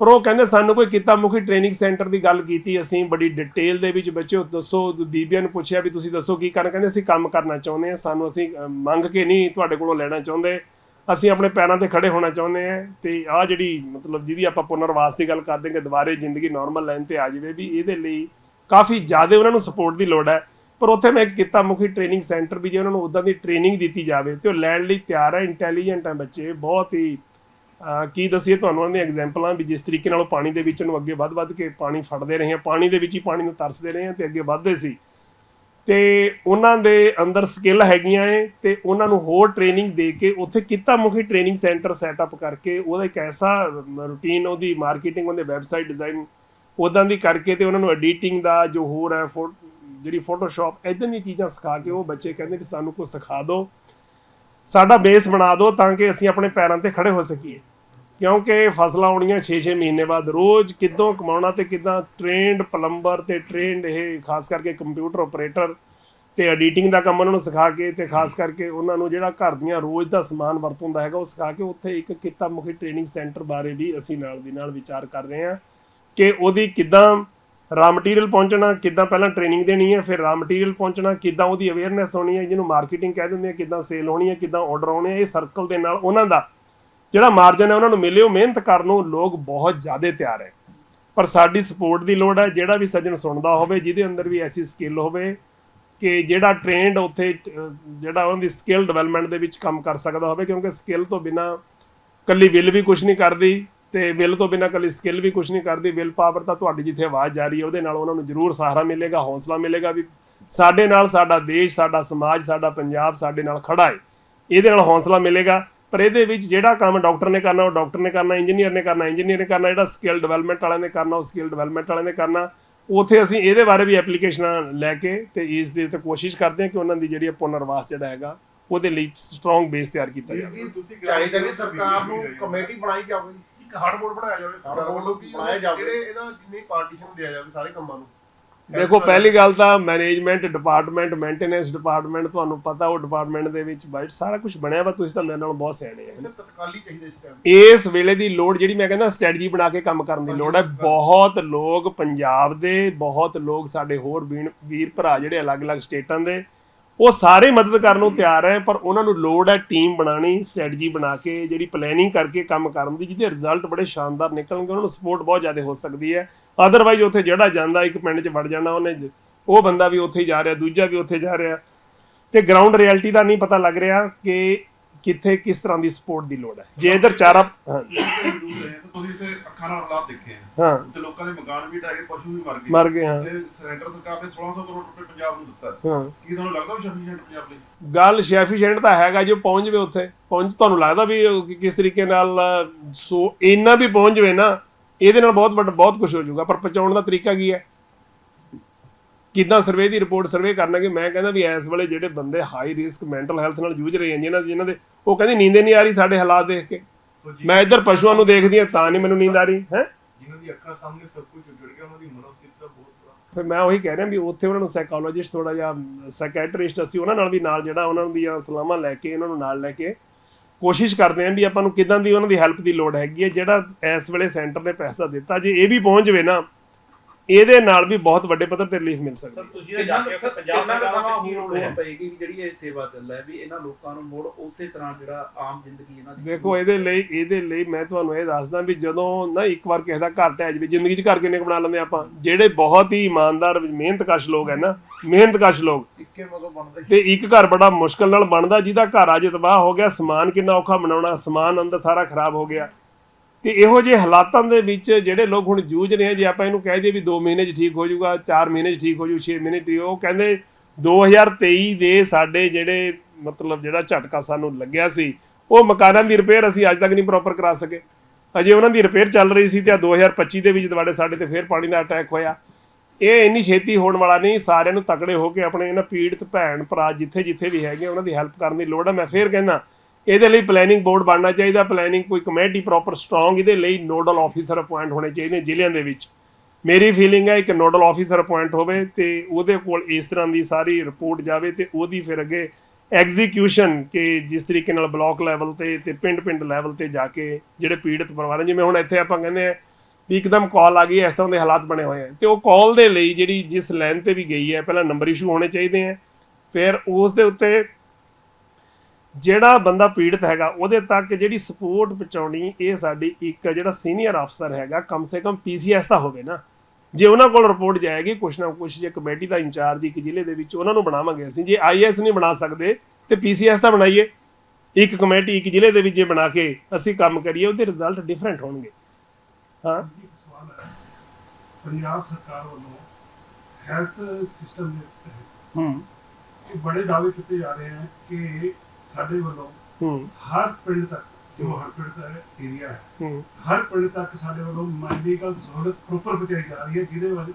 Speaker 1: ਪਰ ਉਹ ਕਹਿੰਦੇ, ਸਾਨੂੰ ਕੋਈ ਕੀਤਾ, ਮੁਖੀ ਟ੍ਰੇਨਿੰਗ ਸੈਂਟਰ ਦੀ ਗੱਲ ਕੀਤੀ, ਅਸੀਂ ਬੜੀ ਡਿਟੇਲ ਦੇ ਵਿੱਚ ਬੱਚਿਓ ਦੱਸੋ, ਬੀਬੀਆਂ ਨੂੰ ਪੁੱਛਿਆ ਵੀ ਤੁਸੀਂ ਦੱਸੋ ਕੀ ਕਰਨਾ? ਕਹਿੰਦੇ, ਅਸੀਂ ਕੰਮ ਕਰਨਾ ਚਾਹੁੰਦੇ ਹਾਂ, ਸਾਨੂੰ ਅਸੀਂ ਮੰਗ ਕੇ ਨਹੀਂ ਤੁਹਾਡੇ ਕੋਲੋਂ ਲੈਣਾ ਚਾਹੁੰਦੇ। ਅਸੀਂ ਆਪਣੇ ਪੈਰਾਂ ਤੇ ਖੜੇ ਹੋਣਾ ਚਾਹੁੰਦੇ ਹਾਂ ਤੇ ਆ ਜਿਹੜੀ ਮਤਲਬ ਜਿਹਦੀ ਆਪਾਂ ਪੁਨਰਵਾਸ ਦੀ ਗੱਲ ਕਰਦੇ ਕਿ ਦੁਬਾਰੇ ਜ਼ਿੰਦਗੀ ਨਾਰਮਲ ਲਾਈਨ ਤੇ ਆ ਜਾਵੇ ਵੀ ਇਹਦੇ ਲਈ ਕਾਫੀ ਜ਼ਿਆਦਾ ਉਹਨਾਂ ਨੂੰ ਸਪੋਰਟ ਦੀ ਲੋੜ ਹੈ। ਪਰ ਉੱਥੇ ਮੈਂ ਇੱਕ ਕਿੱਤਾ ਮੁਖੀ ਟ੍ਰੇਨਿੰਗ ਸੈਂਟਰ ਵੀ ਜੇ ਉਹਨਾਂ ਨੂੰ ਉਦਾਂ ਦੀ ਟ੍ਰੇਨਿੰਗ ਦਿੱਤੀ ਜਾਵੇ ਤੇ ਉਹ ਲੈਣ ਲਈ ਤਿਆਰ ਹੈ ਇੰਟੈਲੀਜੈਂਟ ਹੈ ਬੱਚੇ, ਬਹੁਤ ਹੀ ਕੀ ਦਸੀਏ ਤੁਹਾਨੂੰ ਉਹਨਾਂ ਦੀਆਂ ਐਗਜ਼ਾਮਪਲਾਂ ਵੀ ਜਿਸ ਤਰੀਕੇ ਨਾਲ ਉਹ ਪਾਣੀ ਦੇ ਵਿੱਚ ਨੂੰ ਅੱਗੇ ਵੱਧ-ਵੱਧ ਕੇ ਪਾਣੀ ਫੜਦੇ ਰਹੇ ਆ, ਪਾਣੀ ਦੇ ਵਿੱਚ ਹੀ ਪਾਣੀ ਨੂੰ ਤਰਸਦੇ ਰਹੇ ਆ ਤੇ ਅੱਗੇ ਵੱਧਦੇ ਸੀ। ਤੇ ਉਹਨਾਂ ਦੇ ਅੰਦਰ ਸਕਿੱਲ ਹੈਗੀਆਂ ਏ ਤੇ ਉਹਨਾਂ ਨੂੰ ਹੋਰ ਟ੍ਰੇਨਿੰਗ ਦੇ ਕੇ ਉੱਥੇ ਕਿੱਤਾ ਮੁਖੀ ਟ੍ਰੇਨਿੰਗ ਸੈਂਟਰ ਸੈਟਅਪ ਕਰਕੇ ਉਹਦਾ ਇੱਕ ਐਸਾ ਰੂਟੀਨ ਉਹਦੀ ਮਾਰਕੀਟਿੰਗ ਉਹਦੇ ਵੈਬਸਾਈਟ ਡਿਜ਼ਾਈਨ ਉਦਾਂ ਦੀ ਕਰਕੇ ਤੇ ਉਹਨਾਂ ਨੂੰ ਐਡੀਟਿੰਗ ਦਾ ਜੋ ਹੋਰ ਹੈ, ਫੋ- ਜਿਹੜੀ ਫੋਟੋਸ਼ਾਪ ਇਦਾਂ ਦੀਆਂ ਚੀਜ਼ਾਂ ਸਿਖਾ ਕੇ ਉਹ ਬੱਚੇ ਕਹਿੰਦੇ ਕਿ ਸਾਨੂੰ ਕੁਝ ਸਿਖਾ ਦਿਓ। ਸਾਡਾ ਬੇਸ ਬਣਾ ਦਿਓ ਤਾਂ ਕਿ ਅਸੀਂ ਆਪਣੇ ਪੈਰਾਂ ਤੇ ਖੜੇ ਹੋ ਸਕੀਏ। ਕਿਉਂਕਿ ਫਸਲਾਂ ਆਉਣੀਆਂ 6-6 ਮਹੀਨੇ ਬਾਅਦ। ਰੋਜ਼ ਕਿੱਦੋਂ ਕਮਾਉਣਾ ਤੇ ਕਿੱਦਾਂ ਟ੍ਰੇਨਡ ਪਲੰਬਰ ਤੇ ਟ੍ਰੇਨਡ ਇਹ ਖਾਸ ਕਰਕੇ ਕੰਪਿਊਟਰ ਆਪਰੇਟਰ ਤੇ ਐਡੀਟਿੰਗ ਦਾ ਕੰਮ ਉਹਨਾਂ ਨੂੰ ਸਿਖਾ ਕੇ ਤੇ ਖਾਸ ਕਰਕੇ ਉਹਨਾਂ ਨੂੰ ਜਿਹੜਾ ਘਰ ਦੀਆਂ ਰੋਜ਼ ਦਾ ਸਮਾਨ ਵਰਤੋਂ ਦਾ ਹੈਗਾ ਉਹ ਸਿਖਾ ਕੇ ਉੱਥੇ ਇੱਕ ਕਿੱਤਾ ਮੁਖੀ ਟ੍ਰੇਨਿੰਗ ਸੈਂਟਰ ਬਾਰੇ ਵੀ ਅਸੀਂ ਨਾਲ ਦੀ ਨਾਲ ਵਿਚਾਰ ਕਰ ਰਹੇ ਹਾਂ। ਕਿ ਉਹਦੀ ਕਿੱਦਾਂ ਰਾ ਮਟੀਰੀਅਲ ਪਹੁੰਚਣਾ, ਕਿੱਦਾਂ ਪਹਿਲਾਂ ਟ੍ਰੇਨਿੰਗ ਦੇਣੀ ਹੈ, ਫਿਰ ਰਾ ਮਟੀਰੀਅਲ ਪਹੁੰਚਣਾ, ਕਿੱਦਾਂ ਉਹਦੀ ਅਵੇਅਰਨੈਸ ਹੋਣੀ ਹੈ, ਜਿਹਨੂੰ ਮਾਰਕੀਟਿੰਗ ਕਹਿ ਦਿੰਦੇ ਆ, ਕਿੱਦਾਂ ਸੇਲ ਹੋਣੀ ਹੈ, ਕਿੱਦਾਂ ਆਰਡਰ ਆਉਣੇ ਆ, ਇਹ ਸਰਕਲ ਦੇ ਨਾਲ ਉਹਨਾਂ ਦਾ ਜਿਹੜਾ ਮਾਰਜਨ ਹੈ ਉਹਨਾਂ ਨੂੰ ਮਿਲੇ ਉਹ ਮਿਹਨਤ ਕਰਨ ਨੂੰ ਲੋਕ ਬਹੁਤ ਜ਼ਿਆਦਾ ਤਿਆਰ ਹੈ। ਪਰ ਸਾਡੀ ਸਪੋਰਟ ਦੀ ਲੋੜ ਹੈ, ਜਿਹੜਾ ਵੀ ਸੱਜਣ ਸੁਣਦਾ ਹੋਵੇ, ਜਿਹਦੇ ਅੰਦਰ ਵੀ ਐਸੀ ਸਕਿੱਲ ਹੋਵੇ ਕਿ ਜਿਹੜਾ ਟ੍ਰੇਨਡ ਉੱਥੇ, ਜਿਹੜਾ ਉਹਨਾਂ ਦੀ ਸਕਿੱਲ ਡਿਵੈਲਪਮੈਂਟ ਦੇ ਵਿੱਚ ਕੰਮ ਕਰ ਸਕਦਾ ਹੋਵੇ, ਕਿਉਂਕਿ ਸਕਿੱਲ ਤੋਂ ਬਿਨਾ ਕੱਲੀ ਵਿਲ ਵੀ ਕੁਝ ਨਹੀਂ ਕਰਦੀ। ਤੇ ਵਿਲ ਤੋਂ ਬਿਨਾ ਕੱਲੀ ਸਕਿੱਲ ਵੀ ਕੁਝ ਨਹੀਂ ਕਰਦੀ ਵਿਲ ਪਾਵਰ ਤਾਂ ਤੁਹਾਡੀ ਜਿੱਥੇ ਆਵਾਜ਼ ਜਾ ਰਹੀ ਹੈ ਉਹਦੇ ਨਾਲ ਉਹਨਾਂ ਨੂੰ ਜ਼ਰੂਰ ਸਹਾਰਾ ਮਿਲੇਗਾ ਹੌਸਲਾ ਮਿਲੇਗਾ ਵੀ ਸਾਡੇ ਨਾਲ ਸਾਡਾ ਦੇਸ਼ ਸਾਡਾ ਸਮਾਜ ਸਾਡਾ ਪੰਜਾਬ ਸਾਡੇ ਨਾਲ ਖੜਾ ਹੈ ਇਹਦੇ ਨਾਲ ਹੌਸਲਾ ਮਿਲੇਗਾ। ਪਰ ਇਹਦੇ ਵਿੱਚ ਜਿਹੜਾ ਕੰਮ ਡਾਕਟਰ ਨੇ ਕਰਨਾ ਉਹ ਡਾਕਟਰ ਨੇ ਕਰਨਾ ਇੰਜੀਨੀਅਰ ਨੇ ਕਰਨਾ ਇੰਜੀਨੀਅਰ ਨੇ ਕਰਨਾ ਜਿਹੜਾ ਸਕਿੱਲ ਡਿਵੈਲਪਮੈਂਟ ਵਾਲਿਆਂ ਨੇ ਕਰਨਾ ਉਹ ਸਕਿੱਲ ਡਿਵੈਲਪਮੈਂਟ ਵਾਲਿਆਂ ਨੇ ਕਰਨਾ ਉਥੇ ਅਸੀਂ ਇਹਦੇ ਬਾਰੇ ਵੀ ਐਪਲੀਕੇਸ਼ਨਾਂ ਲੈ ਕੇ ਤੇ ਇਸ ਦੇ ਉੱਤੇ ਕੋਸ਼ਿਸ਼ ਕਰਦੇ ਹਾਂ ਕਿ ਉਹਨਾਂ ਦੀ ਜਿਹੜੀ ਪੁਨਰਵਾਸ ਜਿਹੜਾ ਹੈਗਾ ਉਹਦੇ ਲਈ ਸਟਰੋਂਗ ਬੇਸ ਤਿਆਰ ਕੀਤਾ ਜਾਵੇ।
Speaker 3: ਤੁਸੀਂ
Speaker 5: ਕਿ ਸਰਕਾਰ ਨੂੰ ਕਮੇਟੀ ਬਣਾਈ ਜਾਵੇ।
Speaker 3: ਇੱਕ ਹਾਰਡ ਬੋਰਡ ਬਣਾਇਆ ਜਾਵੇ ਸਰਕਾਰ ਵੱਲੋਂ ਕਿ
Speaker 5: ਬਣਾਇਆ ਜਾਵੇ।
Speaker 3: ਜਿਹੜੇ ਇਹਦਾ ਜਿੰਨੀ ਪਾਰਟੀਸ਼ਨ ਦਿਆ ਜਾਵੇ ਸਾਰੇ ਕੰਮਾਂ ਨੂੰ।
Speaker 1: ਦੇਖੋ ਪਹਿਲੀ ਗੱਲ ਤਾਂ ਮੈਨੇਜਮੈਂਟ ਡਿਪਾਰਟਮੈਂਟ ਮੇਨਟੇਨੈਂਸ ਡਿਪਾਰਟਮੈਂਟ ਤੁਹਾਨੂੰ ਪਤਾ ਉਹ ਡਿਪਾਰਟਮੈਂਟ ਦੇ ਵਿੱਚ ਬਾਈਟ ਸਾਰਾ ਕੁਝ ਬਣਿਆ ਵਾ ਤੁਸੀਂ ਤਾਂ ਮੇਰੇ ਨਾਲੋਂ ਬਹੁਤ ਸਿਆਣੇ ਆ।
Speaker 3: ਸਿਰ ਤਤਕਾਲੀ ਚਾਹੀਦਾ ਇਸ ਟਾਈਮ
Speaker 1: ਇਸ ਵੇਲੇ ਦੀ ਲੋੜ ਜਿਹੜੀ ਮੈਂ ਕਹਿੰਦਾ ਸਟ੍ਰੈਟਜੀ ਬਣਾ ਕੇ ਕੰਮ ਕਰਨ ਦੀ ਲੋੜ ਹੈ। ਬਹੁਤ ਲੋਕ ਪੰਜਾਬ ਦੇ ਬਹੁਤ ਲੋਕ ਸਾਡੇ ਹੋਰ ਵੀਣ- ਵੀਰ ਭਰਾ ਜਿਹੜੇ ਅਲੱਗ-ਅਲੱਗ ਸਟੇਟਾਂ ਦੇ ਉਹ ਸਾਰੇ ਮਦਦ ਕਰਨ ਨੂੰ ਤਿਆਰ ਹੈ, ਪਰ ਉਹਨਾਂ ਨੂੰ ਲੋੜ ਹੈ ਟੀਮ ਬਣਾਣੀ ਸਟ੍ਰੈਟਜੀ ਬਣਾ ਕੇ, ਜਿਹੜੀ ਪਲੈਨਿੰਗ ਕਰਕੇ ਕੰਮ ਕਰਨ ਦੀ, ਜਿਹਦੇ ਰਿਜ਼ਲਟ ਬੜੇ ਸ਼ਾਨਦਾਰ ਨਿਕਲਣਗੇ, ਉਹਨਾਂ ਨੂੰ ਸਪੋਰਟ ਬਹੁਤ ਜ਼ਿਆਦਾ ਹੋ ਸਕਦੀ ਹੈ। ਅਦਰਵਾਈਜ਼ ਉੱਥੇ ਜਿਹੜਾ ਜਾਂਦਾ, ਇੱਕ ਪਿੰਡ 'ਚ ਵੜ ਜਾਣਾ ਉਹਨੇ ਉਹ ਬੰਦਾ ਵੀ ਉੱਥੇ ਹੀ ਜਾ ਰਿਹਾ, ਦੂਜਾ ਵੀ ਉੱਥੇ ਜਾ ਰਿਹਾ। ਤੇ ਗਰਾਊਂਡ ਰਿਐਲਿਟੀ ਦਾ ਨਹੀਂ ਪਤਾ ਲੱਗ ਰਿਹਾ ਕਿ ਕਿੱਥੇ ਕਿਸ ਤਰ੍ਹਾਂ ਦੀ ਸਪੋਰਟ ਦੀ ਲੋੜ ਹੈ? ਜੇ ਇਧਰ ਚਾਰਾ ਹਾਂ।
Speaker 6: ਤਾਂ ਤੁਸੀਂ ਇੱਥੇ ਅੱਖਾਂ ਨਾਲ ਹਾਲਾਤ ਦੇਖੇ ਆ।
Speaker 1: ਹਾਂ।
Speaker 6: ਤੇ ਲੋਕਾਂ ਦੇ ਮਕਾਨ ਵੀ ਢਾਏ ਗਏ ਪਸ਼ੂ ਵੀ ਮਰ ਗਏ।
Speaker 1: ਮਰ ਗਏ ਹਾਂ।
Speaker 6: ਤੇ ਸੈਂਟਰ ਸਰਕਾਰ ਨੇ 1600 ਕਰੋੜ ਰੁਪਏ ਪੰਜਾਬ ਨੂੰ ਦਿੱਤਾ। ਹੈ।
Speaker 1: ਹਾਂ
Speaker 6: ਕੀ ਤੁਹਾਨੂੰ ਲੱਗਦਾ ਵੀ ਸਫੀਸ਼ੀਐਂਟ ਪੰਜਾਬ ਲਈ?
Speaker 1: ਗੱਲ ਸ਼ੈਫੀਸ਼ੈਂਟ ਤਾਂ ਹੈਗਾ ਜੋ ਪਹੁੰਚ ਜਵੇ ਉੱਥੇ। ਪਹੁੰਚ ਤੁਹਾਨੂੰ ਲੱਗਦਾ ਵੀ ਉਹ ਕਿ- ਕਿਸ ਤਰੀਕੇ ਨਾਲ ਅ, ਸੋ ਇੰਨਾ ਵੀ ਪਹੁੰਚ ਜਵੇ ਨਾ ਇਹਦੇ ਨਾਲ ਬਹੁਤ ਵੱਡਾ ਬਹੁਤ ਕੁਝ ਹੋ ਜਾਊਗਾ। ਪਰ ਪਹੁੰਚਾਉਣ ਦਾ ਤਰੀਕਾ ਕੀ ਹੈ? ਕਿੱਦਾਂ ਸਰਵੇ ਦੀ ਰਿਪੋਰਟ ਸਰਵੇ ਕਰਨਗੇ ਮੈਂ ਕਹਿੰਦਾ ਵੀ ਇਸ ਵੇਲੇ ਜਿਹੜੇ ਬੰਦੇ ਹਾਈ ਰਿਸਕ ਮੈਂਟਲ ਹੈਲਥ ਨਾਲ ਜੂਝ ਰਹੇ ਹਨ ਜਿਨ੍ਹਾਂ ਜਿਨ੍ਹਾਂ ਦੇ ਉਹ ਕਹਿੰਦੇ ਨੀਂਦ ਨਹੀਂ ਆ ਰਹੀ ਸਾਡੇ ਹਾਲਾਤ ਦੇਖ ਕੇ। ਮੈਂ ਇੱਧਰ ਪਸ਼ੂਆਂ ਨੂੰ ਦੇਖਦੀ ਹਾਂ ਤਾਂ ਨਹੀਂ ਮੈਨੂੰ ਨੀਂਦ ਆ ਰਹੀ ਹੈ?
Speaker 3: ਜਿਨ੍ਹਾਂ ਦੀ ਅੱਖਾਂ ਸਾਹਮਣੇ ਸਭ ਕੁਝ ਉੱਜੜ ਗਿਆ ਉਹਨਾਂ ਦੀ ਮਨੋਸਥਿਤੀ ਬਹੁਤ ਬੁਰਾ
Speaker 1: ਫਿਰ ਮੈਂ ਉਹੀ ਕਹਿ ਰਿਹਾ ਵੀ ਉੱਥੇ ਉਹਨਾਂ ਨੂੰ ਸਾਈਕੋਲੋਜਿਸਟ ਥੋੜਾ ਜਿਹਾ ਸਾਈਕੈਟਰਿਸਟ ਅਸੀਂ ਉਹਨਾਂ ਨਾਲ ਵੀ ਨਾਲ ਜਿਹੜਾ ਉਹਨਾਂ ਦੀਆਂ ਸਲਾਹਾਂ ਲੈ ਕੇ ਇਹਨਾਂ ਨੂੰ ਨਾਲ ਲੈ ਕੇ ਕੋਸ਼ਿਸ਼ ਕਰਦੇ ਆਂ ਵੀ ਆਪਾਂ ਨੂੰ ਕਿਦਾਂ ਦੀ ਉਹਨਾਂ ਦੀ ਹੈਲਪ ਦੀ ਲੋੜ ਹੈਗੀ ਹੈ ਜਿਹੜਾ ਇਸ ਵੇਲੇ ਸੈਂਟਰ ਨੇ ਪੈਸਾ ਦਿੱਤਾ। ਜੇ ਇਹ ਵੀ ਪਹੁੰਚ ਜਵੇ ਨਾ ਇਹਦੇ ਨਾਲ ਵੀ ਬਹੁਤ ਵੱਡੇ ਪੱਧਰ ਤੇ ਰਿਲੀਫ ਮਿਲ ਸਕਦੀ ਹੈ।
Speaker 4: ਤੁਸੀਂ ਜਾ ਕੇ ਪੰਜਾਬ ਸਰਕਾਰ
Speaker 7: ਸਮਾਂ
Speaker 4: ਦੀ ਕੀ ਰੋਲ
Speaker 7: ਪਏਗੀ? ਵੀ ਜਿਹੜੀ ਇਹ ਸੇਵਾ ਚੱਲ ਹੈ ਵੀ ਇਹਨਾਂ ਲੋਕਾਂ ਨੂੰ ਮੁੜ ਉਸੇ ਤਰ੍ਹਾਂ ਜਿਹੜਾ ਆਮ ਜ਼ਿੰਦਗੀ ਇਹਨਾਂ ਦੀ
Speaker 1: ਦੇਖੋ ਇਹਦੇ ਲਈ ਇਹਦੇ ਲਈ ਮੈਂ ਤੁਹਾਨੂੰ ਇਹ ਦੱਸਦਾ ਵੀ ਜਦੋਂ ਨਾ ਇੱਕ ਵਾਰ ਕਿਸੇ ਦਾ ਘਰ ਢਹਿ ਜਾਵੇ ਜ਼ਿੰਦਗੀ 'ਚ ਘਰ ਕਿੰਨੇ ਬਣਾ ਲੈਂਦੇ ਆਪਾਂ? ਜਿਹੜੇ ਬਹੁਤ ਹੀ ਇਮਾਨਦਾਰ ਮਿਹਨਤਕਸ਼ ਲੋਕ ਹੈ ਨਾ ਮਿਹਨਤਕਸ਼ ਲੋਕ।
Speaker 5: ਇੱਕੇ ਮਦੋਂ ਬਣਦਾ।
Speaker 1: ਤੇ ਇੱਕ ਘਰ ਬੜਾ ਮੁਸ਼ਕਲ ਨਾਲ ਬਣਦਾ ਜਿਹਦਾ ਘਰ ਅੱਜ ਤਬਾਹ ਹੋ ਗਿਆ ਸਮਾਨ ਕਿੰਨਾ ਔਖਾ ਬਣਾਉਣਾ ਸਮਾਨ ਅੰਦਰ ਸਾਰਾ ਖਰਾਬ ਹੋ ਗਿਆ। ਤੇ ਇਹੋ ਜਿਹੇ ਹਾਲਾਤਾਂ ਦੇ ਵਿੱਚ ਜਿਹੜੇ ਲੋਕ ਹੁਣ ਜੂਝ ਰਹੇ ਆ, ਜੇ ਆਪਾਂ ਇਹਨੂੰ ਕਹਿ ਦਈਏ ਵੀ 2 ਮਹੀਨੇ 'ਚ ਠੀਕ ਹੋ ਜਾਊਗਾ 4 ਮਹੀਨੇ 'ਚ ਠੀਕ ਹੋ ਜਾਊ 6 ਮਹੀਨੇ 'ਚ ਠੀਕ- ਉਹ ਕਹਿੰਦੇ 2023 ਦੇ ਸਾਡੇ ਜਿਹੜੇ ਮਤਲਬ ਜਿਹੜਾ ਝਟਕਾ ਸਾਨੂੰ ਲੱਗਿਆ ਸੀ, ਉਹ ਮਕਾਨਾਂ ਦੀ ਰਿਪੇਅਰ ਅਸੀਂ ਅੱਜ ਤੱਕ ਨਹੀਂ ਪ੍ਰੋਪਰ ਕਰਾ ਸਕੇ। ਅਜੇ ਉਹਨਾਂ ਦੀ ਰਿਪੇਅਰ ਚੱਲ ਰਹੀ ਸੀ ਤੇ ਆ 2025 ਦੇ ਵਿੱਚ ਦੁਬਾਰੇ ਸਾਡੇ ਤੇ ਫੇਰ ਪਾਣੀ ਦਾ ਅਟੈਕ ਹੋਇਆ। ਇਹ ਇੰਨੀ ਛੇਤੀ ਹੋਣ ਵਾਲਾ ਨਹੀਂ, ਸਾਰਿਆਂ ਨੂੰ ਤਕੜੇ ਹੋ ਕੇ ਆਪਣੇ ਇਹਨਾਂ ਪੀੜਤ ਭੈਣ ਭਰਾ ਜਿੱਥੇ ਜਿੱਥੇ ਵੀ ਹੈਗੇ ਉਹਨਾਂ ਦੀ ਹੈਲਪ ਕਰਨ ਦੀ ਲੋੜ ਹੈ ਮੈਂ ਫੇਰ ਕਹਿੰਦਾ ਇਹਦੇ ਲਈ ਪਲੈਨਿੰਗ ਬੋਰਡ ਬਣਨਾ ਚਾਹੀਦਾ। ਪਲੈਨਿੰਗ ਕੋਈ ਕਮੇਟੀ ਪ੍ਰੋਪਰ ਸਟਰੋਂਗ ਇਹਦੇ ਲਈ ਨੋਡਲ ਆਫੀਸਰ ਅਪਾਇੰਟ ਹੋਣੇ ਚਾਹੀਦੇ ਜ਼ਿਲ੍ਹਿਆਂ ਦੇ ਵਿੱਚ। ਮੇਰੀ ਫੀਲਿੰਗ ਹੈ ਇੱਕ ਨੋਡਲ ਆਫੀਸਰ ਅਪਾਇੰਟ ਹੋਵੇ ਤੇ ਉਹਦੇ ਕੋਲ ਇਸ ਤਰ੍ਹਾਂ ਦੀ ਸਾਰੀ ਰਿਪੋਰਟ ਜਾਵੇ ਤੇ ਉਹਦੀ ਫਿਰ ਅੱਗੇ ਐਗਜ਼ੀਕਿਊਸ਼ਨ ਕਿ ਜਿਸ ਤਰੀਕੇ ਨਾਲ ਬਲਾਕ ਲੈਵਲ ਤੇ ਤੇ ਪਿੰਡ ਪਿੰਡ ਲੈਵਲ ਤੇ ਜਾ ਕੇ ਜਿਹੜੇ ਪੀੜਤ ਪਰਿਵਾਰਾਂ ਜਿਵੇਂ ਹੁਣ ਇੱਥੇ ਆਪਾਂ ਕਹਿੰਦੇ ਆ ਵੀ ਇੱਕਦਮ ਕਾਲ ਆ ਗਈ ਇਸ ਤਰ੍ਹਾਂ ਦੇ ਹਾਲਾਤ ਬਣੇ ਹੋਏ ਆ। ਤੇ ਉਹ ਕਾਲ ਦੇ ਲਈ ਜਿਹੜੀ ਜਿਸ ਲਾਈਨ ਤੇ ਵੀ ਗਈ ਹੈ, ਪਹਿਲਾਂ ਨੰਬਰ ਇਸ਼ੂ ਹੋਣੇ ਚਾਹੀਦੇ ਆ। ਫਿਰ ਉਸ ਦੇ ਉੱਤੇ ਜਿਹੜਾ ਬੰਦਾ ਪੀੜਤ ਹੈਗਾ ਉਹਦੇ ਤੱਕ ਜਿਹੜੀ ਸਪੋਰਟ ਪਹੁੰਚਾਉਣੀ ਇਹ ਸਾਡੀ ਇੱਕ ਜਿਹੜਾ ਸੀਨੀਅਰ ਅਫਸਰ ਹੈਗਾ ਕਮ ਸੇ ਕਮ ਪੀਸੀਐਸ ਤਾਂ ਹੋਵੇ ਨਾ। ਜੇ ਉਹਨਾਂ ਕੋਲ ਰਿਪੋਰਟ ਜਾਏਗੀ ਕੁਛ ਨਾ ਕੁਛ ਜੇ ਕਮੇਟੀ ਦਾ ਇੰਚਾਰਜ ਇੱਕ ਜ਼ਿਲ੍ਹੇ ਦੇ ਵਿੱਚ ਉਹਨਾਂ ਨੂੰ ਬਣਾਵਾਂਗੇ ਅਸੀਂ ਜੇ ਆਈਐਸ ਨਹੀਂ ਬਣਾ ਸਕਦੇ ਤੇ ਪੀਸੀਐਸ ਤਾਂ ਬਣਾਈਏ। ਇੱਕ ਕਮੇਟੀ ਇੱਕ ਜ਼ਿਲ੍ਹੇ ਦੇ ਵਿੱਚ ਜੇ ਬਣਾ ਕੇ ਅਸੀਂ ਕੰਮ ਕਰੀਏ ਉਹਦੇ ਰਿਜ਼ਲਟ ਡਿਫਰੈਂਟ ਹੋਣਗੇ। ਹਾਂ।
Speaker 8: ਇੱਕ ਸਵਾਲ ਹੈ ਪੰਜਾਬ ਸਰਕਾਰ ਵੱਲੋਂ ਹੈਲਥ ਸਿਸਟਮ ਦੇ ਤਹਿਤ
Speaker 1: ਹੂੰ।
Speaker 8: ਕਿ ਬੜੇ ਦਾਅਵੇ ਕੀਤੇ ਜਾ ਰਹੇ ਹਨ ਕਿ ਸਾਡੇ ਵੱਲੋਂ
Speaker 1: ਹੂੰ।
Speaker 8: ਹਰ ਪਿੰਡ ਤੱਕ ਜੋ ਹਰ ਪਿੰਡ ਦਾ ਏਰੀਆ ਹੈ
Speaker 1: ਹੂੰ।
Speaker 8: ਹਰ ਪਿੰਡ ਤੱਕ ਸਾਡੇ ਵੱਲੋਂ ਮੈਡੀਕਲ ਸਹੂਲਤ ਪ੍ਰੋਪਰ ਪਹੁੰਚਾਈ ਜਾ ਰਹੀ ਹੈ ਜਿਹਦੇ ਵੱਲ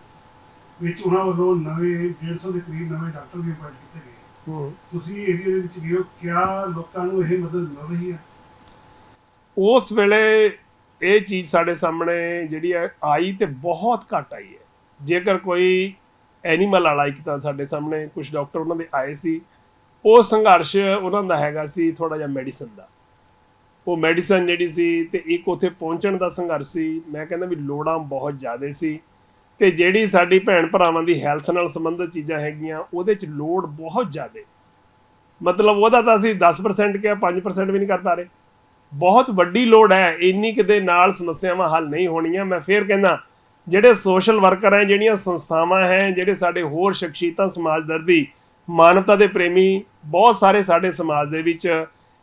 Speaker 8: ਵਿੱਚ ਉਹਨਾਂ ਵੱਲੋਂ ਨਵੇਂ 150 ਦੇ ਕਰੀਬ ਨਵੇਂ ਡਾਕਟਰ ਵੀ ਅਪਾਇੰਟ ਕੀਤੇ ਗਏ।
Speaker 1: ਹੂੰ।
Speaker 8: ਤੁਸੀਂ ਏਰੀਆ ਦੇ ਵਿੱਚ ਗਏ ਹੋ ਕਿਆ ਲੋਕਾਂ ਨੂੰ ਇਹ ਮਦਦ ਮਿਲ ਰਹੀ ਹੈ?
Speaker 1: ਉਸ ਵੇਲੇ ਇਹ ਚੀਜ਼ ਸਾਡੇ ਸਾਹਮਣੇ ਜਿਹੜੀ ਹੈ ਆਈ ਤੇ ਬਹੁਤ ਘੱਟ ਆਈ ਹੈ। ਜੇਕਰ ਕੋਈ ਐਨੀਮਲ ਵਾਲਾ ਇੱਕ ਤਾਂ ਸਾਡੇ ਸਾਹਮਣੇ ਕੁਝ ਡਾਕਟਰ ਉਹਨਾਂ ਦੇ ਆਏ ਸੀ ਉਹ ਸੰਘਰਸ਼ ਉਹਨਾਂ ਦਾ ਹੈਗਾ ਸੀ ਥੋੜਾ ਜਿਹਾ ਮੈਡੀਸਨ ਦਾ। ਉਹ ਮੈਡੀਸਨ ਜਿਹੜੀ ਸੀ ਤੇ ਇੱਕ ਉੱਥੇ ਪਹੁੰਚਣ ਦਾ ਸੰਘਰਸ਼ ਸੀ। ਮੈਂ ਕਹਿੰਦਾ ਵੀ ਲੋੜਾਂ ਬਹੁਤ ਜ਼ਿਆਦਾ ਸੀ ਤੇ ਜਿਹੜੀ ਸਾਡੀ ਭੈਣ ਭਰਾਵਾਂ ਦੀ ਹੈਲਥ ਨਾਲ ਸੰਬੰਧਿਤ ਚੀਜ਼ਾਂ ਹੈਗੀਆਂ, ਉਹਦੇ ਚ ਲੋੜ ਬਹੁਤ ਜ਼ਿਆਦਾ। ਮਤਲਬ ਉਹਦਾ ਤਾਂ ਅਸੀਂ 10% ਕਿਹਾ 5% ਵੀ ਨਹੀਂ ਕਰ ਪਾ ਰਹੇ। ਬਹੁਤ ਵੱਡੀ ਲੋੜ ਹੈ, ਇੰਨੀ ਕਿਤੇ ਨਾਲ ਸਮੱਸਿਆਵਾਂ ਹੱਲ ਨਹੀਂ ਹੋਣੀਆਂ। ਮੈਂ ਫੇਰ ਕਹਿੰਦਾ, ਜਿਹੜੇ ਸੋਸ਼ਲ ਵਰਕਰ ਹੈ, ਜਿਹੜੀਆਂ ਸੰਸਥਾਵਾਂ ਹੈ, ਜਿਹੜੇ ਸਾਡੇ ਹੋਰ ਸ਼ਖਸੀਅਤਾਂ, ਸਮਾਜ ਦਰਦੀ, ਮਾਨਵਤਾ ਦੇ ਪ੍ਰੇਮੀ ਬਹੁਤ ਸਾਰੇ ਸਾਡੇ ਸਮਾਜ ਦੇ ਵਿੱਚ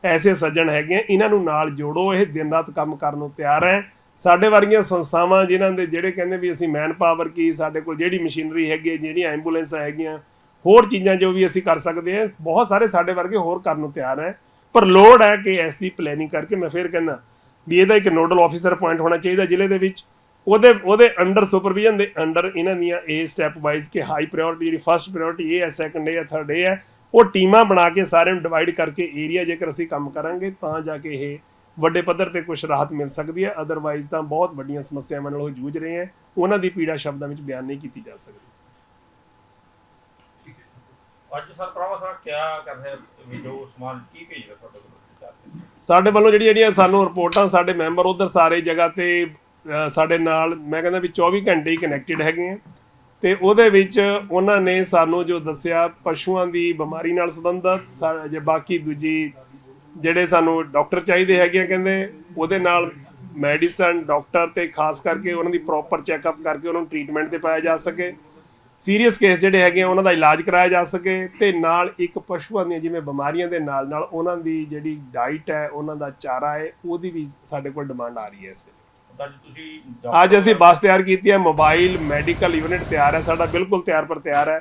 Speaker 1: ਐਸੇ ਸੱਜਣ ਹੈਗੇ ਆ, ਇਹਨਾਂ ਨੂੰ ਨਾਲ ਜੋੜੋ ਇਹ ਦਿਨ ਰਾਤ ਕੰਮ ਕਰਨ ਨੂੰ ਤਿਆਰ ਹੈ। ਸਾਡੇ ਵਰਗੀਆਂ ਸੰਸਥਾਵਾਂ ਜਿਨ੍ਹਾਂ ਦੇ ਜਿਹੜੇ ਕਹਿੰਦੇ ਵੀ ਅਸੀਂ ਮੈਨ ਪਾਵਰ ਕੀ ਸਾਡੇ ਕੋਲ ਜਿਹੜੀ ਮਸ਼ੀਨਰੀ ਹੈਗੀ ਹੈ ਜਿਹੜੀਆਂ ਐਂਬੂਲੈਂਸਾਂ ਹੈਗੀਆਂ ਹੋਰ ਚੀਜ਼ਾਂ ਜੋ ਵੀ ਅਸੀਂ ਕਰ ਸਕਦੇ ਹਾਂ ਬਹੁਤ ਸਾਰੇ ਸਾਡੇ ਵਰਗੇ ਹੋਰ ਕਰਨ ਨੂੰ ਤਿਆਰ ਹੈ। ਪਰ ਲੋੜ ਹੈ ਕਿ ਇਸ ਦੀ ਪਲੈਨਿੰਗ ਕਰਕੇ ਮੈਂ ਫਿਰ ਕਹਿੰਦਾ ਵੀ ਇਹਦਾ ਇੱਕ ਨੋਡਲ ਆਫੀਸਰ ਪੁਆਇੰਟ ਹੋਣਾ ਚਾਹੀਦਾ ਜ਼ਿਲ੍ਹੇ ਦੇ ਵਿੱਚ। ਉਹਦੇ ਉਹਦੇ ਅੰਡਰ ਸੁਪਰਵੀਜ਼ਨ ਦੇ ਅੰਡਰ ਇਹਨਾਂ ਦੀਆਂ ਇਹ ਸਟੈਪ ਵਾਈਜ਼ ਕਿ ਹਾਈ ਪ੍ਰਾਇੋਰਟੀ ਜਿਹੜੀ ਫਰਸਟ ਪ੍ਰਾਇੋਰਟੀ ਇਹ ਹੈ ਸੈਕੰਡ ਇਹ ਹੈ ਥਰਡ ਇਹ ਹੈ। ਉਹ ਟੀਮਾਂ ਬਣਾ ਕੇ ਸਾਰਿਆਂ ਨੂੰ ਡਿਵਾਈਡ ਕਰਕੇ ਏਰੀਆ ਜੇਕਰ ਅਸੀਂ ਕੰਮ ਕਰਾਂਗੇ ਤਾਂ ਜਾ ਕੇ ਇਹ ਵੱਡੇ ਪੱਧਰ ਤੇ ਕੁਝ ਰਾਹਤ ਮਿਲ ਸਕਦੀ ਹੈ। ਅਦਰਵਾਈਜ਼ ਤਾਂ ਬਹੁਤ ਵੱਡੀਆਂ ਸਮੱਸਿਆਵਾਂ ਨਾਲ ਉਹ ਜੂਝ ਰਹੇ ਹੈ। ਉਹਨਾਂ ਦੀ ਪੀੜਾ ਸ਼ਬਦਾਂ ਵਿੱਚ ਬਿਆਨ ਨਹੀਂ ਕੀਤੀ ਜਾ ਸਕਦੀ।
Speaker 4: ਅੱਜ ਸਰ ਪ੍ਰਭਾ ਸਰ ਕਿਆ ਕਰ ਰਹੇ ਵੀ ਜੋ ਸਮਾਨ ਕੀ ਤੁਹਾਡੇ ਕੋਲ? ਵਿਚਾਰ ਕੇ?
Speaker 1: ਸਾਡੇ ਵੱਲੋਂ ਜਿਹੜੀ ਜਿਹੜੀਆਂ ਸਾਨੂੰ ਰਿਪੋਰਟਾਂ ਸਾਡੇ ਮੈਂਬਰ ਉਧਰ ਸਾਰੇ ਜਗ੍ਹਾ ਤੇ ਸਾਡੇ ਨਾਲ ਮੈਂ ਕਹਿੰਦਾ ਵੀ 24 ਘੰਟੇ ਹੀ ਕਨੈਕਟਡ ਹੈਗੇ ਆ। ਤੇ ਉਹਦੇ ਵਿੱਚ ਉਹਨਾਂ ਨੇ ਸਾਨੂੰ ਜੋ ਦੱਸਿਆ, ਪਸ਼ੂਆਂ ਦੀ ਬਿਮਾਰੀ ਨਾਲ ਸੰਬੰਧਤ, ਸਾ- ਜੇ ਬਾਕੀ ਦੂਜੀ ਜਿਹੜੇ ਸਾਨੂੰ ਡਾਕਟਰ ਚਾਹੀਦੇ ਹੈਗੇ ਆ ਕਹਿੰਦੇ, ਉਹਦੇ ਨਾਲ ਮੈਡੀਸਨ, ਡਾਕਟਰ ਤੇ ਖਾਸ ਕਰਕੇ ਉਹਨਾਂ ਦੀ ਪ੍ਰੋਪਰ ਚੈੱਕਅਪ ਕਰਕੇ ਉਹਨਾਂ ਨੂੰ ਟ੍ਰੀਟਮੈਂਟ ਤੇ ਪਾਇਆ ਜਾ ਸਕੇ। ਸੀਰੀਅਸ ਕੇਸ ਜਿਹੜੇ ਹੈਗੇ ਆ, ਉਹਨਾਂ ਦਾ ਇਲਾਜ ਕਰਾਇਆ ਜਾ ਸਕੇ ਤੇ ਨਾਲ ਇੱਕ ਪਸ਼ੂਆਂ ਦੀਆਂ ਜਿਵੇਂ ਬਿਮਾਰੀਆਂ ਦੇ ਨਾਲ ਨਾਲ ਉਹਨਾਂ ਦੀ ਜਿਹੜੀ ਡਾਈਟ ਹੈ, ਉਹਨਾਂ ਦਾ ਚਾਰਾ ਹੈ, ਉਹਦੀ ਵੀ ਸਾਡੇ ਕੋਲ ਡਿਮਾਂਡ ਆ ਰਹੀ ਹੈ ਇਸ
Speaker 4: ਅੱਜ ਤੁਸੀਂ
Speaker 1: ਅੱਜ ਅਸੀਂ ਬੱਸ ਤਿਆਰ ਕੀਤੀ ਹੈ ਮੋਬਾਈਲ ਮੈਡੀਕਲ ਯੂਨਿਟ ਤਿਆਰ ਹੈ ਸਾਡਾ ਬਿਲਕੁਲ ਤਿਆਰ ਪਰ ਤਿਆਰ ਹੈ।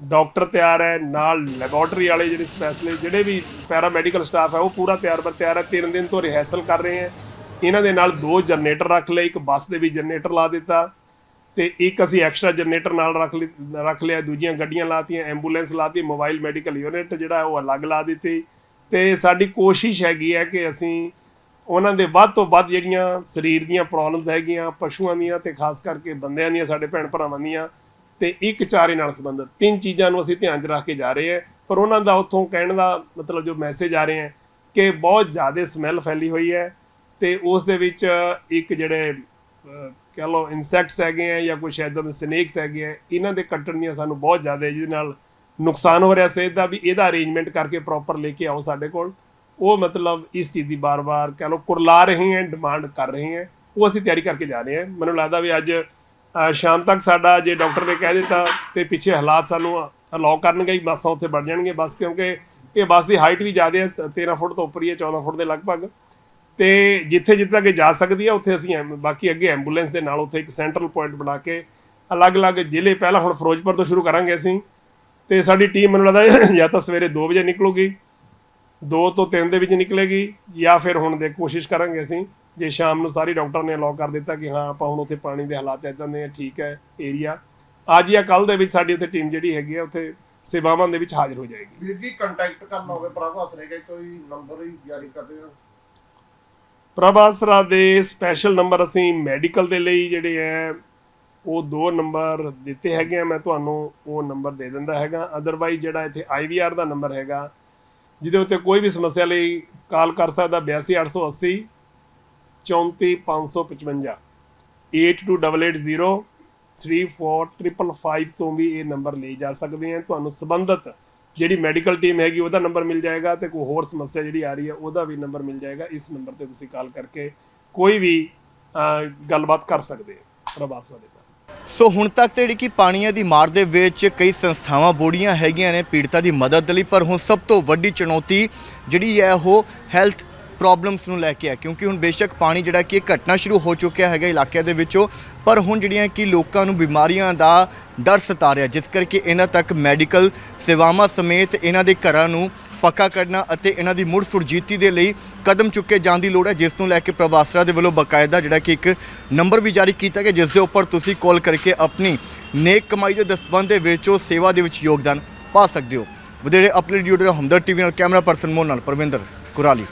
Speaker 1: ਡਾਕਟਰ ਤਿਆਰ ਹੈ ਨਾਲ ਲੈਬੋਰਟਰੀ ਵਾਲੇ ਜਿਹੜੇ ਸਪੈਸ਼ਲਿਸਟ ਜਿਹੜੇ ਵੀ ਪੈਰਾ ਮੈਡੀਕਲ ਸਟਾਫ ਹੈ ਉਹ ਪੂਰਾ ਤਿਆਰ ਪਰ ਤਿਆਰ ਹੈ। ਤਿੰਨ ਦਿਨ ਤੋਂ ਰਿਹਰਸਲ ਕਰ ਰਹੇ ਹੈ। ਇਹਨਾਂ ਦੇ ਨਾਲ ਦੋ ਜਨਰੇਟਰ ਰੱਖ ਲਏ ਇੱਕ ਬੱਸ ਦੇ ਵੀ ਜਨਰੇਟਰ ਲਾ ਦਿੱਤਾ ਤੇ ਇੱਕ ਅਸੀਂ ਐਕਸਟਰਾ ਜਨਰੇਟਰ ਨਾਲ ਰੱਖ ਰੱਖ ਲਿਆ ਦੂਜੀਆਂ ਗੱਡੀਆਂ ਲਾਤੀਆਂ ਐਂਬੂਲੈਂਸ ਲਾਤੀ ਮੋਬਾਈਲ ਮੈਡੀਕਲ ਯੂਨਿਟ ਜਿਹੜਾ ਉਹ ਅਲੱਗ ਲਾ ਦਿੱਤੀ ਤੇ ਸਾਡੀ ਕੋਸ਼ਿਸ਼ ਹੈਗੀ ਹੈ ਕਿ ਅਸੀਂ ਉਹਨਾਂ ਦੇ ਵੱਧ ਤੋਂ ਵੱਧ ਜਿਹੜੀਆਂ ਸਰੀਰ ਦੀਆਂ ਪ੍ਰੋਬਲਮਸ ਹੈਗੀਆਂ ਪਸ਼ੂਆਂ ਦੀਆਂ ਤੇ ਖਾਸ ਕਰਕੇ ਬੰਦਿਆਂ ਦੀਆਂ ਸਾਡੇ ਭੈਣ ਭਰਾਵਾਂ ਦੀਆਂ ਤੇ ਇੱਕ ਚਾਰੇ ਨਾਲ ਸੰਬੰਧਿਤ। ਤਿੰਨ ਚੀਜ਼ਾਂ ਨੂੰ ਅਸੀਂ ਧਿਆਨ 'ਚ ਰੱਖ ਕੇ ਜਾ ਰਹੇ ਹਾਂ। ਪਰ ਉਹਨਾਂ ਦਾ ਉੱਥੋਂ ਕਹਿਣ ਦਾ ਮਤਲਬ ਜੋ ਮੈਸੇਜ ਆ ਰਹੇ ਹੈ ਕਿ ਬਹੁਤ ਜ਼ਿਆਦਾ ਸਮੈਲ ਫੈਲੀ ਹੋਈ ਹੈ ਤੇ ਉਸ ਦੇ ਵਿੱਚ ਇੱਕ ਜਿਹੜੇ ਅਹ, ਕਹਿ ਲਓ ਇਨਸੈਕਟਸ ਹੈਗੇ ਆ ਜਾਂ ਕੁਝ ਐਦਾਂ ਦੇ ਸਨੇਕਸ ਹੈਗੇ ਆ ਇਹਨਾਂ ਦੇ ਕੱਟਣ ਦੀਆਂ ਸਾਨੂੰ ਬਹੁਤ ਜ਼ਿਆਦਾ ਜਿਹਦੇ ਨਾਲ ਨੁਕਸਾਨ ਹੋ ਰਿਹਾ ਸਿਹਤ ਦਾ ਵੀ ਇਹਦਾ ਅਰੇਂਜਮੈਂਟ ਕਰਕੇ ਪ੍ਰੋਪਰ ਲੈ ਕੇ ਆਓ ਸਾਡੇ ਕੋਲ। ਉਹ ਮਤਲਬ ਇਸ ਚੀਜ਼ ਦੀ ਬਾਰ-ਬਾਰ ਕਹਿ ਲਓ ਕੁਰਲਾ ਰਹੇ ਹੈ ਡਿਮਾਂਡ ਕਰ ਰਹੇ ਹੈ, ਉਹ ਅਸੀਂ ਤਿਆਰੀ ਕਰਕੇ ਜਾ ਰਹੇ ਹਾਂ। ਮੈਨੂੰ ਲੱਗਦਾ ਵੀ ਅੱਜ ਸ਼ਾਮ ਤੱਕ ਸਾਡਾ ਜੇ ਡਾਕਟਰ ਨੇ ਕਹਿ ਦਿੱਤਾ ਤੇ ਪਿੱਛੇ ਹਾਲਾਤ ਸਾਨੂੰ ਅਲਾਉ ਕਰਨਗੇ ਬੱਸਾਂ ਉੱਥੇ ਬਣ ਜਾਣਗੀਆਂ ਬੱਸ ਕਿਉਂਕਿ ਇਹ ਬੱਸ ਦੀ ਹਾਈਟ ਵੀ ਜ਼ਿਆਦਾ ਹੈ 13 ਫੁੱਟ ਤੋਂ ਉੱਪਰ ਹੀ ਹੈ 14 ਫੁੱਟ ਦੇ ਲਗਭਗ। ਤੇ ਜਿੱਥੇ ਜਿੱਥੇ ਤੱਕ ਜਾ ਸਕਦੀ ਹੈ, ਉੱਥੇ ਅਸੀਂ ਐਮ- ਬਾਕੀ ਅੱਗੇ ਐਂਬੂਲੈਂਸ ਦੇ ਨਾਲ ਉੱਥੇ ਇੱਕ ਸੈਂਟਰਲ ਪੁਆਇੰਟ ਬਣਾ ਕੇ ਅਲੱਗ-ਅਲੱਗ ਜ਼ਿਲ੍ਹੇ ਪਹਿਲਾਂ ਹੁਣ ਫਿਰੋਜ਼ਪੁਰ ਤੋਂ ਸ਼ੁਰੂ ਕਰਾਂਗੇ ਅਸੀਂ। ਤੇ ਸਾਡੀ ਟੀਮ ਮੈਨੂੰ ਲੱਗਦਾ ਜਾਂ ਤਾਂ ਸਵੇਰੇ 2 ਵਜੇ ਨਿਕਲੂਗੀ। 2 ਤੋਂ 3 ਦੇ ਵਿੱਚ ਨਿਕਲੇਗੀ ਜਾਂ ਫਿਰ ਹੁਣ ਦੇ ਕੋਸ਼ਿਸ਼ ਕਰਾਂਗੇ ਅਸੀਂ ਜੇ ਸ਼ਾਮ ਨੂੰ ਸਾਰੀ ਡਾਕਟਰ ਨੇ ਅਲਾਉ ਕਰ ਦਿੱਤਾ ਕਿ ਹਾਂ ਆਪਾਂ ਹੁਣ ਉੱਥੇ ਪਾਣੀ ਦੇ ਹਾਲਾਤ ਇਦਾਂ ਦੇ ਆ ਠੀਕ ਹੈ ਏਰੀਆ ਅੱਜ ਜਾਂ ਕੱਲ ਦੇ ਵਿੱਚ ਸਾਡੀ ਉੱਥੇ ਟੀਮ ਜਿਹੜੀ ਹੈਗੀ ਆ ਉੱਥੇ ਸੇਵਾਵਾਂ ਦੇ ਵਿੱਚ ਹਾਜ਼ਰ ਹੋ ਜਾਏਗੀ।
Speaker 5: ਵੀਰ ਜੀ ਕੰਟੈਕਟ ਕਰਨਾ ਹੋਵੇ ਪ੍ਰਭਾਤ ਨੇ ਕਿ ਕੋਈ ਨੰਬਰ ਹੀ ਜਾਰੀ ਕਰ ਦਿਓ।
Speaker 1: ਪ੍ਰਭਾਸਰਾ ਦੇ ਸਪੈਸ਼ਲ ਨੰਬਰ ਅਸੀਂ ਮੈਡੀਕਲ ਦੇ ਲਈ ਜਿਹੜੇ ਹੈ ਉਹ ਦੋ ਨੰਬਰ ਦਿੱਤੇ ਹੈਗੇ ਆ ਮੈਂ ਤੁਹਾਨੂੰ ਉਹ ਨੰਬਰ ਦੇ ਦਿੰਦਾ ਹੈਗਾ। ਅਦਰਵਾਈਜ਼ ਜਿਹੜਾ ਇੱਥੇ ਆਈਵੀਆਰ ਦਾ ਨੰਬਰ ਹੈਗਾ ਜਿਹਦੇ ਉੱਤੇ ਕੋਈ ਵੀ ਸਮੱਸਿਆ ਲਈ ਕਾਲ ਕਰ ਸਕਦਾ 82880 34555 8280 34555 ਤੋਂ ਵੀ ਇਹ ਨੰਬਰ ਲਈ ਜਾ ਸਕਦੇ ਆ। ਤੁਹਾਨੂੰ ਸੰਬੰਧਿਤ ਜਿਹੜੀ ਮੈਡੀਕਲ ਟੀਮ ਹੈਗੀ, ਉਹਦਾ ਨੰਬਰ ਮਿਲ ਜਾਏਗਾ ਤੇ ਕੋਈ ਹੋਰ ਸਮੱਸਿਆ ਜਿਹੜੀ ਆ ਰਹੀ ਹੈ ਉਹਦਾ ਵੀ ਨੰਬਰ ਮਿਲ ਜਾਏਗਾ। ਇਸ ਨੰਬਰ ਤੇ ਤੁਸੀਂ ਕਾਲ ਕਰਕੇ ਕੋਈ ਵੀ ਗੱਲਬਾਤ ਕਰ ਸਕਦੇ ਹੋ ਪ੍ਰਭਾਸਰਾ ਦੇ
Speaker 9: ਸੋ ਹੁਣ ਤੱਕ ਤੇ ਜਿਹੜੀ ਕਿ ਪਾਣੀਆਂ ਦੀ ਮਾਰ ਦੇ ਵਿੱਚ ਕਈ ਸੰਸਥਾਵਾਂ ਬੋੜੀਆਂ ਹੈਗੀਆਂ ਨੇ, ਪੀੜਤਾਂ ਦੀ ਮਦਦ ਲਈ, ਪਰ ਹੁਣ ਸਭ ਤੋਂ ਵੱਡੀ ਚੁਣੌਤੀ ਜਿਹੜੀ ਹੈ ਉਹ ਹੈਲਥ ਪ੍ਰੋਬਲਮਸ ਨੂੰ ਲੈ ਕੇ ਹੈ, ਕਿਉਂਕਿ ਹੁਣ ਬੇਸ਼ੱਕ ਪਾਣੀ ਜਿਹੜਾ ਕਿ ਘਟਣਾ ਸ਼ੁਰੂ ਹੋ ਚੁੱਕਿਆ ਹੈਗਾ ਇਲਾਕਿਆਂ ਦੇ ਵਿੱਚੋਂ, ਪਰ ਹੁਣ ਜਿਹੜੀਆਂ ਕਿ ਲੋਕਾਂ ਨੂੰ ਬਿਮਾਰੀਆਂ ਦਾ ਡਰ ਸਤਾ ਰਿਹਾ, ਜਿਸ ਕਰਕੇ ਇਹਨਾਂ ਤੱਕ ਮੈਡੀਕਲ ਸੇਵਾਵਾਂ ਸਮੇਤ ਇਹਨਾਂ ਦੇ ਘਰਾਂ ਨੂੰ ਪੱਕਾ ਕਰਨਾ ਅਤੇ ਇਹਨਾਂ ਦੀ ਮੁੜ ਸੁਰਜੀਤੀ ਦੇ ਲਈ ਕਦਮ ਚੁੱਕੇ ਜਾਣ ਦੀ ਲੋੜ ਹੈ, ਜਿਸ ਨੂੰ ਲੈ ਕੇ ਪ੍ਰਵਾਸਰਾ ਦੇ ਵੱਲੋਂ ਬਕਾਇਦਾ ਜਿਹੜਾ ਕਿ ਇੱਕ ਨੰਬਰ ਵੀ ਜਾਰੀ ਕੀਤਾ ਗਿਆ, ਜਿਸ ਦੇ ਉੱਪਰ ਤੁਸੀਂ ਕਾਲ ਕਰਕੇ ਆਪਣੀ ਨੇਕ ਕਮਾਈ ਦੇ ਦਸਵੰਧ ਦੇ ਵਿੱਚ ਉਹ ਸੇਵਾ ਦੇ ਵਿੱਚ ਯੋਗਦਾਨ ਪਾ ਸਕਦੇ ਹੋ। ਵਧੇਰੇ ਅਪਡੇਟ ਜੁੜੇ ਰਹੋ ਹਮਦਰ ਟੀਵੀ ਨਾਲ, ਕੈਮਰਾ ਪਰਸਨ ਮੋਹਨ ਨਾਲ, ਪਰਵਿੰਦਰ ਕੁਰਾਲੀ।